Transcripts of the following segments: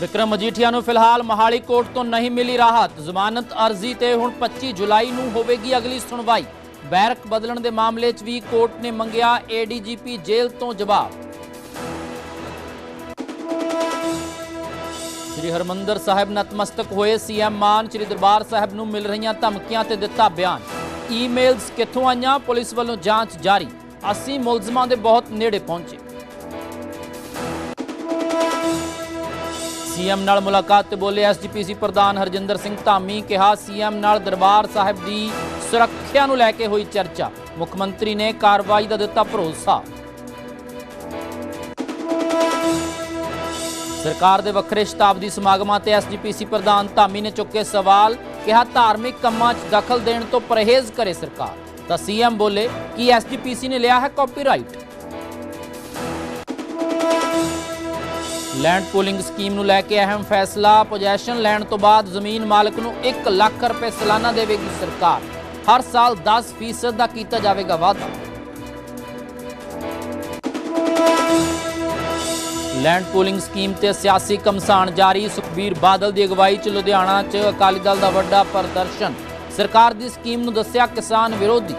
ਵਿਕਰਮ ਮਜੀਠੀਆ ਨੂੰ ਫਿਲਹਾਲ ਮਹਾਲੀ ਕੋਰਟ ਤੋਂ ਨਹੀਂ ਮਿਲੀ ਰਾਹਤ। ਜ਼ਮਾਨਤ ਅਰਜ਼ੀ ਤੇ ਹੁਣ 25 ਜੁਲਾਈ ਨੂੰ ਹੋਵੇਗੀ ਅਗਲੀ ਸੁਣਵਾਈ। ਬੈਰਕ ਬਦਲਣ ਦੇ ਮਾਮਲੇ 'ਚ ਵੀ ਕੋਰਟ ਨੇ ਮੰਗਿਆ ਏਡੀਜੀਪੀ ਜੇਲ੍ਹ ਤੋਂ ਜਵਾਬ। ਸ੍ਰੀ ਹਰਮੰਦਰ ਸਾਹਿਬ ਨਤਮਸਤਕ ਹੋਏ ਸੀਐਮ ਮਾਨ, ਸ੍ਰੀ ਦਰਬਾਰ ਸਾਹਿਬ ਨੂੰ ਮਿਲ ਰਹੀਆਂ ਧਮਕੀਆਂ ਤੇ ਦਿੱਤਾ ਬਿਆਨ। ਈਮੇਲਸ ਕਿੱਥੋਂ ਆਈਆਂ? ਪੁਲਿਸ ਵੱਲੋਂ ਜਾਂਚ ਜਾਰੀ। 80 ਮੁਲਜ਼ਮਾਂ ਦੇ ਬਹੁਤ ਨੇੜੇ ਪਹੁੰਚੇ। ਸੀਐਮ ਨਾਲ ਮੁਲਾਕਾਤ ਤੇ ਬੋਲੇ ਐਸਜੀਪੀਸੀ ਪ੍ਰਧਾਨ ਹਰਜਿੰਦਰ ਸਿੰਘ ਧਾਮੀ ਕਿਹਾ, ਸੀਐਮ ਨਾਲ ਦਰਬਾਰ ਸਾਹਿਬ ਦੀ ਸੁਰੱਖਿਆ ਨੂੰ ਲੈ ਕੇ ਹੋਈ ਚਰਚਾ। ਮੁੱਖ ਮੰਤਰੀ ਨੇ ਕਾਰਵਾਈ ਦਾ ਦਿੱਤਾ ਭਰੋਸਾ। ਸਰਕਾਰ ਦੇ ਵੱਖਰੇ ਸ਼ਤਾਬਦੀ ਸਮਾਗਮਾਂ ਤੇ ਐਸਜੀਪੀਸੀ ਪ੍ਰਧਾਨ ਧਾਮੀ ਨੇ ਚੁੱਕੇ ਸਵਾਲ, ਕਿਹਾ, ਧਾਰਮਿਕ ਕੰਮਾਂ 'ਚ ਦਖਲ ਦੇਣ ਤੋਂ ਪਰਹੇਜ਼ ਕਰੇ ਸਰਕਾਰ। ਤਾਂ ਸੀਐਮ ਬੋਲੇ, ਕਿ ਐਸਜੀਪੀਸੀ ਨੇ ਲਿਆ ਹੈ ਕਾਪੀਰਾਈਟ ਲੈਂਡ ਪੂਲਿੰਗ ਸਕੀਮ ਨੂੰ ਲੈ ਕੇ ਅਹਿਮ ਫੈਸਲਾ, ਪੋਜੈਸ਼ਨ ਲੈਣ ਤੋਂ ਬਾਅਦ ਜ਼ਮੀਨ ਮਾਲਕ ਨੂੰ 1 ਲੱਖ ਰੁਪਏ ਸਾਲਾਨਾ ਦੇਵੇਗੀ ਸਰਕਾਰ। ਹਰ ਸਾਲ 10% ਦਾ ਕੀਤਾ ਜਾਵੇਗਾ ਵਾਅਦਾ ਲੈਂਡ ਪੂਲਿੰਗ ਸਕੀਮ ਤੇ ਸਿਆਸੀ ਕਮਸਾਨ ਜਾਰੀ, ਸੁਖਬੀਰ ਬਾਦਲ ਦੀ ਅਗਵਾਈ 'ਚ ਲੁਧਿਆਣਾ 'ਚ ਅਕਾਲੀ ਦਲ ਦਾ ਵੱਡਾ ਪ੍ਰਦਰਸ਼ਨ। ਸਰਕਾਰ ਦੀ ਸਕੀਮ ਨੂੰ ਦੱਸਿਆ ਕਿਸਾਨ ਵਿਰੋਧੀ।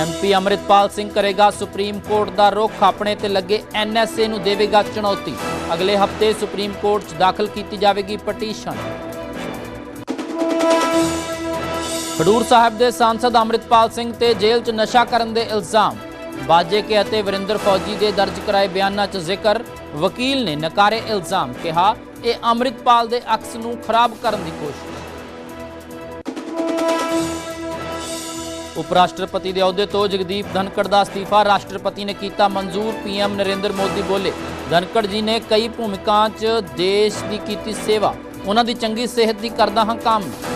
ਐਮਪੀ ਅਮਰਿਤਪਾਲ ਸਿੰਘ ਕਰੇਗਾ ਸੁਪਰੀਮ ਕੋਰਟ ਦਾ ਰੁਖ, ਆਪਣੇ ਤੇ ਲੱਗੇ ਐਨਐਸਏ ਨੂੰ ਦੇਵੇਗਾ ਚੁਣੌਤੀ। ਅਗਲੇ ਹਫ਼ਤੇ ਸੁਪਰੀਮ ਕੋਰਟ 'ਚ ਦਾਖਲ ਕੀਤੀ ਜਾਵੇਗੀ ਪਟੀਸ਼ਨ। ਖਡੂਰ ਸਾਹਿਬ ਦੇ ਸਾਂਸਦ ਅਮਰਿਤਪਾਲ ਸਿੰਘ ਤੇ ਜੇਲ੍ਹ 'ਚ ਨਸ਼ਾ ਕਰਨ ਦੇ ਇਲਜ਼ਾਮ। ਬਾਜੇ ਕੇ ਅਤੇ ਵਰਿੰਦਰ ਫੌਜੀ ਦੇ ਦਰਜ ਕਰਾਏ ਬਿਆਨਾਂ 'ਚ ਜ਼ਿਕਰ। ਵਕੀਲ ਨੇ ਨਕਾਰੇ ਇਲਜ਼ਾਮ ਕਿਹਾ, ਇਹ ਅਮਰਿਤਪਾਲ ਦੇ ਅਕਸ ਨੂੰ ਖਰਾਬ ਕਰਨ ਦੀ ਕੋਸ਼ਿਸ਼। ਉਪ ਰਾਸ਼ਟਰਪਤੀ ਦੇ ਅਹੁਦੇ ਤੋਂ ਜਗਦੀਪ ਧਨਕੜ ਦਾ ਅਸਤੀਫਾ ਰਾਸ਼ਟਰਪਤੀ ਨੇ ਕੀਤਾ। ਮਨਜ਼ੂਰ ਪੀਐਮ ਨਰਿੰਦਰ ਮੋਦੀ ਬੋਲੇ ਧਨਕੜ ਜੀ ਨੇ ਕਈ ਭੂਮਿਕਾਵਾਂ 'ਚ ਦੇਸ਼ ਦੀ ਕੀਤੀ ਸੇਵਾ, ਉਹਨਾਂ ਦੀ ਚੰਗੀ ਸਿਹਤ ਦੀ ਕਰਦਾ ਹਾਂ ਕਾਮਨਾ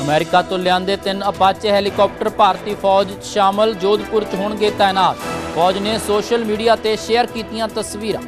ਅਮਰੀਕਾ ਤੋਂ ਲਿਆਂਦੇ ਤਿੰਨ ਅਪਾਚੇ ਹੈਲੀਕਾਪਟਰ ਭਾਰਤੀ ਫੌਜ 'ਚ ਸ਼ਾਮਲ, ਜੋਧਪੁਰ 'ਚ ਹੋਣਗੇ ਤਾਇਨਾਤ। ਫੌਜ ਨੇ ਸੋਸ਼ਲ ਮੀਡੀਆ ਤੇ ਸ਼ੇਅਰ ਕੀਤੀਆਂ ਤਸਵੀਰਾਂ।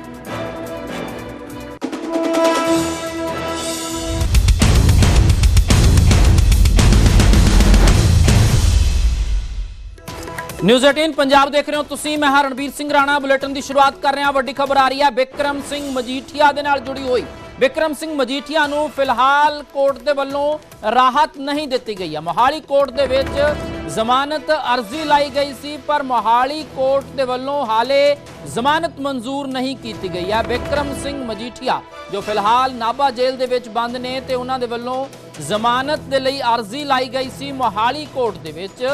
ਨਿਊਜ਼ 18 ਪੰਜਾਬ ਦੇਖ ਰਹੇ ਹੋ ਤੁਸੀਂ, ਮੈਂ ਹਾਂ ਰਣਬੀਰ ਸਿੰਘ ਰਾਣਾ। ਬੁਲੇਟਿਨ ਦੀ ਸ਼ੁਰੂਆਤ ਕਰ ਰਿਹਾ ਵੱਡੀ ਖਬਰ ਆ ਰਹੀ ਹੈ, ਵਿਕਰਮ ਸਿੰਘ ਮਜੀਠੀਆ ਦੇ ਨਾਲ ਜੁੜੀ ਹੋਈ। ਵਿਕਰਮ ਸਿੰਘ ਮਜੀਠੀਆ ਨੂੰ ਫਿਲਹਾਲ ਕੋਰਟ ਦੇ ਵੱਲੋਂ ਰਾਹਤ ਨਹੀਂ ਦਿੱਤੀ ਗਈ ਹੈ। ਮੋਹਾਲੀ ਕੋਰਟ ਦੇ ਵਿੱਚ ਜ਼ਮਾਨਤ ਅਰਜ਼ੀ ਲਾਈ ਗਈ ਸੀ, ਪਰ ਮੋਹਾਲੀ ਕੋਰਟ ਦੇ ਵੱਲੋਂ ਹਾਲੇ ਜ਼ਮਾਨਤ ਮਨਜ਼ੂਰ ਨਹੀਂ ਕੀਤੀ ਗਈ ਹੈ। ਵਿਕਰਮ ਸਿੰਘ ਮਜੀਠੀਆ, ਜੋ ਫਿਲਹਾਲ ਨਾਭਾ ਜੇਲ੍ਹ ਦੇ ਵਿੱਚ ਬੰਦ ਨੇ, ਤੇ ਉਹਨਾਂ ਦੇ ਵੱਲੋਂ ਜ਼ਮਾਨਤ ਦੇ ਲਈ ਅਰਜ਼ੀ ਲਾਈ ਗਈ ਸੀ ਮੋਹਾਲੀ ਕੋਰਟ ਦੇ ਵਿੱਚ,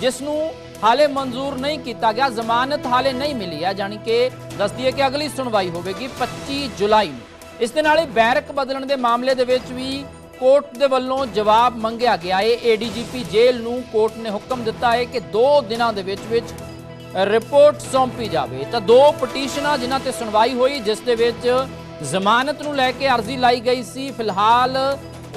ਜਿਸ ਨੂੰ ਹਾਲੇ ਮਨਜ਼ੂਰ ਨਹੀਂ ਕੀਤਾ ਗਿਆ, ਜ਼ਮਾਨਤ ਹਾਲੇ ਨਹੀਂ ਮਿਲੀ ਹੈ, ਜਾਣੀ ਕਿ ਦੱਸਦੀ ਹੈ ਕਿ ਅਗਲੀ ਸੁਣਵਾਈ ਹੋਵੇਗੀ 25 ਜੁਲਾਈ ਨੂੰ। ਇਸ ਦੇ ਨਾਲ ਹੀ ਬੈਰਕ ਬਦਲਣ ਦੇ ਮਾਮਲੇ ਦੇ ਵਿੱਚ ਵੀ ਕੋਰਟ ਦੇ ਵੱਲੋਂ ਜਵਾਬ ਮੰਗਿਆ ਗਿਆ ਹੈ। ਏਡੀਜੀਪੀ ਜੇਲ੍ਹ ਨੂੰ ਕੋਰਟ ਨੇ ਹੁਕਮ ਦਿੱਤਾ ਹੈ ਕਿ 2 ਦਿਨਾਂ ਦੇ ਵਿੱਚ ਵਿੱਚ ਰਿਪੋਰਟ ਸੌਂਪੀ ਜਾਵੇ। ਤਾਂ ਦੋ ਪਟੀਸ਼ਨਾਂ ਜਿਨ੍ਹਾਂ ਤੇ ਸੁਣਵਾਈ ਹੋਈ, ਜਿਸ ਦੇ ਵਿੱਚ ਜ਼ਮਾਨਤ ਨੂੰ ਲੈ ਕੇ ਅਰਜ਼ੀ ਲਾਈ ਗਈ ਸੀ, ਫਿਲਹਾਲ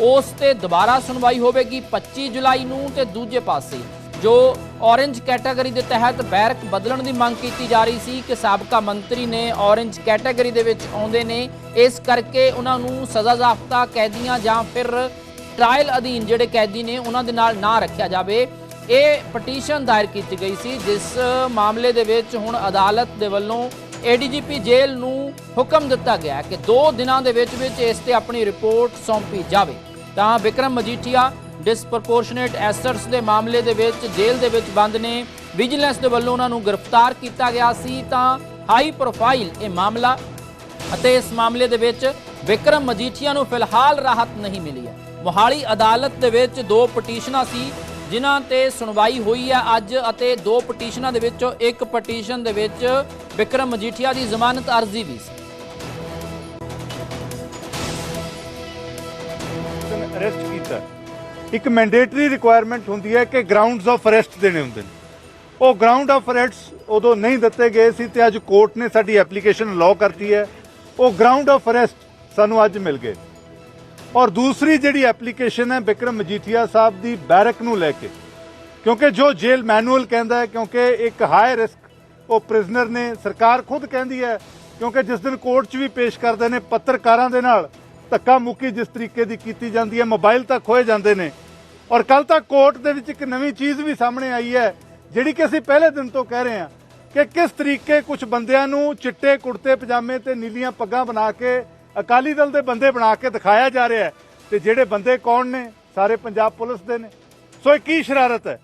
ਉਸ ਤੇ ਦੁਬਾਰਾ ਸੁਣਵਾਈ ਹੋਵੇਗੀ 25 ਜੁਲਾਈ ਨੂੰ ਤੇ ਦੂਜੇ ਪਾਸੇ ਜੋ ਔਰੇਂਜ ਕੈਟਾਗਰੀ ਦੇ ਤਹਿਤ ਬੈਰਕ ਬਦਲਣ ਦੀ ਮੰਗ ਕੀਤੀ ਜਾ ਰਹੀ ਸੀ ਕਿ ਸਾਬਕਾ ਮੰਤਰੀ ਨੇ ਔਰੇਂਜ ਕੈਟਾਗਰੀ ਦੇ ਵਿੱਚ ਆਉਂਦੇ ਨੇ, ਇਸ ਕਰਕੇ ਉਹਨਾਂ ਨੂੰ ਸਜ਼ਾ ਜ਼ਾਫਤਾ ਕੈਦੀਆਂ ਜਾਂ ਫਿਰ ਟ੍ਰਾਇਲ ਅਧੀਨ ਜਿਹੜੇ ਕੈਦੀ ਨੇ ਉਹਨਾਂ ਦੇ ਨਾਲ ਨਾ ਰੱਖਿਆ ਜਾਵੇ। ਇਹ ਪਟੀਸ਼ਨ ਦਾਇਰ ਕੀਤੀ ਗਈ ਸੀ, ਜਿਸ ਮਾਮਲੇ ਦੇ ਵਿੱਚ ਹੁਣ ਅਦਾਲਤ ਦੇ ਵੱਲੋਂ ਏਡੀਜੀਪੀ ਜੇਲ੍ਹ ਨੂੰ ਹੁਕਮ ਦਿੱਤਾ ਗਿਆ ਕਿ 2 ਦਿਨਾਂ ਦੇ ਵਿੱਚ ਵਿੱਚ ਇਸ ਤੇ ਆਪਣੀ ਰਿਪੋਰਟ ਸੌਂਪੀ ਜਾਵੇ। ਤਾਂ ਵਿਕਰਮ ਮਜੀਠੀਆ ਡਿਸਪ੍ਰੋਪੋਰਸ਼ਨੇਟ ਐਸੈਟਸ ਦੇ ਮਾਮਲੇ ਦੇ ਵਿੱਚ ਜੇਲ੍ਹ ਦੇ ਵਿੱਚ ਬੰਦ ਨੇ। ਵਿਜੀਲੈਂਸ ਦੇ ਵੱਲੋਂ ਉਹਨਾਂ ਨੂੰ ਗ੍ਰਿਫਤਾਰ ਕੀਤਾ ਗਿਆ ਸੀ ਤਾਂ ਹਾਈ ਪ੍ਰੋਫਾਈਲ ਇਹ ਮਾਮਲਾ ਅਤੇ ਇਸ ਮਾਮਲੇ ਦੇ ਵਿੱਚ ਵਿਕਰਮ ਮਜੀਠੀਆ ਨੂੰ ਫਿਲਹਾਲ ਰਾਹਤ ਨਹੀਂ ਮਿਲੀ ਹੈ। ਮੋਹਾਲੀ ਅਦਾਲਤ ਦੇ ਵਿੱਚ ਦੋ ਪਟੀਸ਼ਨਾਂ ਸੀ, ਜਿਨ੍ਹਾਂ ਤੇ ਸੁਣਵਾਈ ਹੋਈ ਹੈ ਅੱਜ ਅਤੇ ਦੋ ਪਟੀਸ਼ਨਾਂ ਦੇ ਵਿੱਚੋਂ ਇੱਕ ਪਟੀਸ਼ਨ ਦੇ ਵਿੱਚ ਵਿਕਰਮ ਮਜੀਠੀਆ ਦੀ ਜ਼ਮਾਨਤ ਅਰਜ਼ੀ ਵੀ ਸੀ। ਅਰੈਸਟ ਕੀਤਾ। ਇੱਕ ਮੈਂਡੇਟਰੀ ਰਿਕੁਆਇਰਮੈਂਟ ਹੁੰਦੀ ਹੈ ਕਿ ਗਰਾਊਂਡਸ ਆਫ ਅਰੈਸਟ ਦੇਣੇ ਹੁੰਦੇ ਨੇ। ਉਹ ਗਰਾਊਂਡ ਆਫ ਅਰੈਸਟ ਉਦੋਂ ਨਹੀਂ ਦਿੱਤੇ ਗਏ ਸੀ ਤੇ ਅੱਜ ਕੋਰਟ ਨੇ ਸਾਡੀ ਐਪਲੀਕੇਸ਼ਨ ਅਲਾਉ ਕਰਤੀ ਹੈ। ਉਹ ਗਰਾਊਂਡ ਆਫ ਅਰੈਸਟ ਸਾਨੂੰ ਅੱਜ ਮਿਲ ਗਏ। ਔਰ ਦੂਸਰੀ ਜਿਹੜੀ ਐਪਲੀਕੇਸ਼ਨ ਹੈ ਬਿਕਰਮ ਮਜੀਠੀਆ ਸਾਹਿਬ ਦੀ ਬੈਰਕ ਨੂੰ ਲੈ ਕੇ, ਕਿਉਂਕਿ ਜੋ ਜੇਲ੍ਹ ਮੈਨੂਅਲ ਕਹਿੰਦਾ ਹੈ, ਕਿਉਂਕਿ ਇੱਕ ਹਾਈ ਰਿਸਕ ਉਹ ਪ੍ਰਿਜ਼ਨਰ ਨੇ, ਸਰਕਾਰ ਖੁਦ ਕਹਿੰਦੀ ਹੈ, ਕਿਉਂਕਿ ਜਿਸ ਦਿਨ ਕੋਰਟ 'ਚ ਵੀ ਪੇਸ਼ ਕਰਦੇ ਨੇ ਪੱਤਰਕਾਰਾਂ ਦੇ ਨਾਲ ਧੱਕਾ ਮੁੱਕੀ ਜਿਸ ਤਰੀਕੇ ਦੀ ਕੀਤੀ ਜਾਂਦੀ ਹੈ, ਮੋਬਾਈਲ ਤੱਕ ਖੋਏ ਜਾਂਦੇ ਨੇ। ਔਰ ਕੱਲ ਤਾਂ ਕੋਰਟ ਦੇ ਵਿੱਚ ਇੱਕ ਨਵੀਂ ਚੀਜ਼ ਵੀ ਸਾਹਮਣੇ ਆਈ ਹੈ, ਜਿਹੜੀ ਕਿ ਅਸੀਂ ਪਹਿਲੇ ਦਿਨ ਤੋਂ ਕਹਿ ਰਹੇ ਹਾਂ ਕਿ ਕਿਸ ਤਰੀਕੇ ਕੁਝ ਬੰਦਿਆਂ ਨੂੰ ਚਿੱਟੇ, ਕੁੜਤੇ, ਪਜਾਮੇ ਤੇ ਨੀਲੀਆਂ ਪੱਗਾਂ ਬਣਾ ਕੇ, ਅਕਾਲੀ ਦਲ ਦੇ ਬੰਦੇ ਬਣਾ ਕੇ ਦਿਖਾਇਆ ਜਾ ਰਿਹਾ ਹੈ। ਤੇ ਜਿਹੜੇ ਬੰਦੇ ਕੌਣ ਨੇ? ਸਾਰੇ ਪੰਜਾਬ ਪੁਲਿਸ ਦੇ ਨੇ। ਸੋ ਇਹ ਕੀ ਸ਼ਰਾਰਤ ਹੈ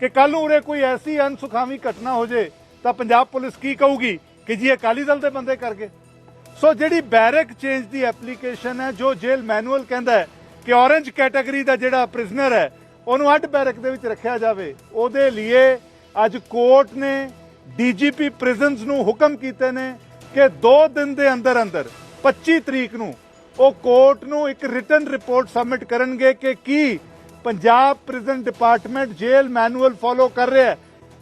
ਕਿ ਕੱਲ ਨੂੰ ਉਰੇ ਕੋਈ ਐਸੀ ਅਨਸੁਖਾਵੀ ਘਟਨਾ ਹੋ ਜੇ, ਤਾਂ ਪੰਜਾਬ ਪੁਲਿਸ ਕੀ ਕਹੂਗੀ ਕਿ ਜੀ ਅਕਾਲੀ ਦਲ ਦੇ ਬੰਦੇ ਕਰ ਗਏ? ਸੋ ਜਿਹੜੀ ਬੈਰਕ ਚੇਂਜ ਦੀ ਐਪਲੀਕੇਸ਼ਨ ਹੈ, ਜੋ ਜੇਲ੍ਹ ਮੈਨੂਅਲ ਕਹਿੰਦਾ ਹੈ ਕਿ ਔਰੇਂਜ ਕੈਟਾਗਰੀ ਦਾ ਜਿਹੜਾ ਪ੍ਰਿਜ਼ਨਰ ਹੈ, ਉਹਨੂੰ ਅੱਡ ਬੈਰਕ ਦੇ ਵਿੱਚ ਰੱਖਿਆ ਜਾਵੇ। ਉਹਦੇ ਲਈ ਅੱਜ ਕੋਰਟ ਨੇ ਡੀਜੀਪੀ ਪ੍ਰਿਜ਼ਨਸ ਨੂੰ ਹੁਕਮ ਕੀਤੇ ਨੇ ਕਿ 2 ਦਿਨ ਦੇ ਅੰਦਰ ਅੰਦਰ 25 ਤਰੀਕ ਨੂੰ, ਉਹ ਕੋਰਟ ਨੂੰ ਇੱਕ ਰਿਟਨ ਰਿਪੋਰਟ ਸਬਮਿਟ ਕਰਨਗੇ ਕਿ ਕੀ Punjab prison department jail manual follow ਕਰ ਰਿਹਾ ਹੈ।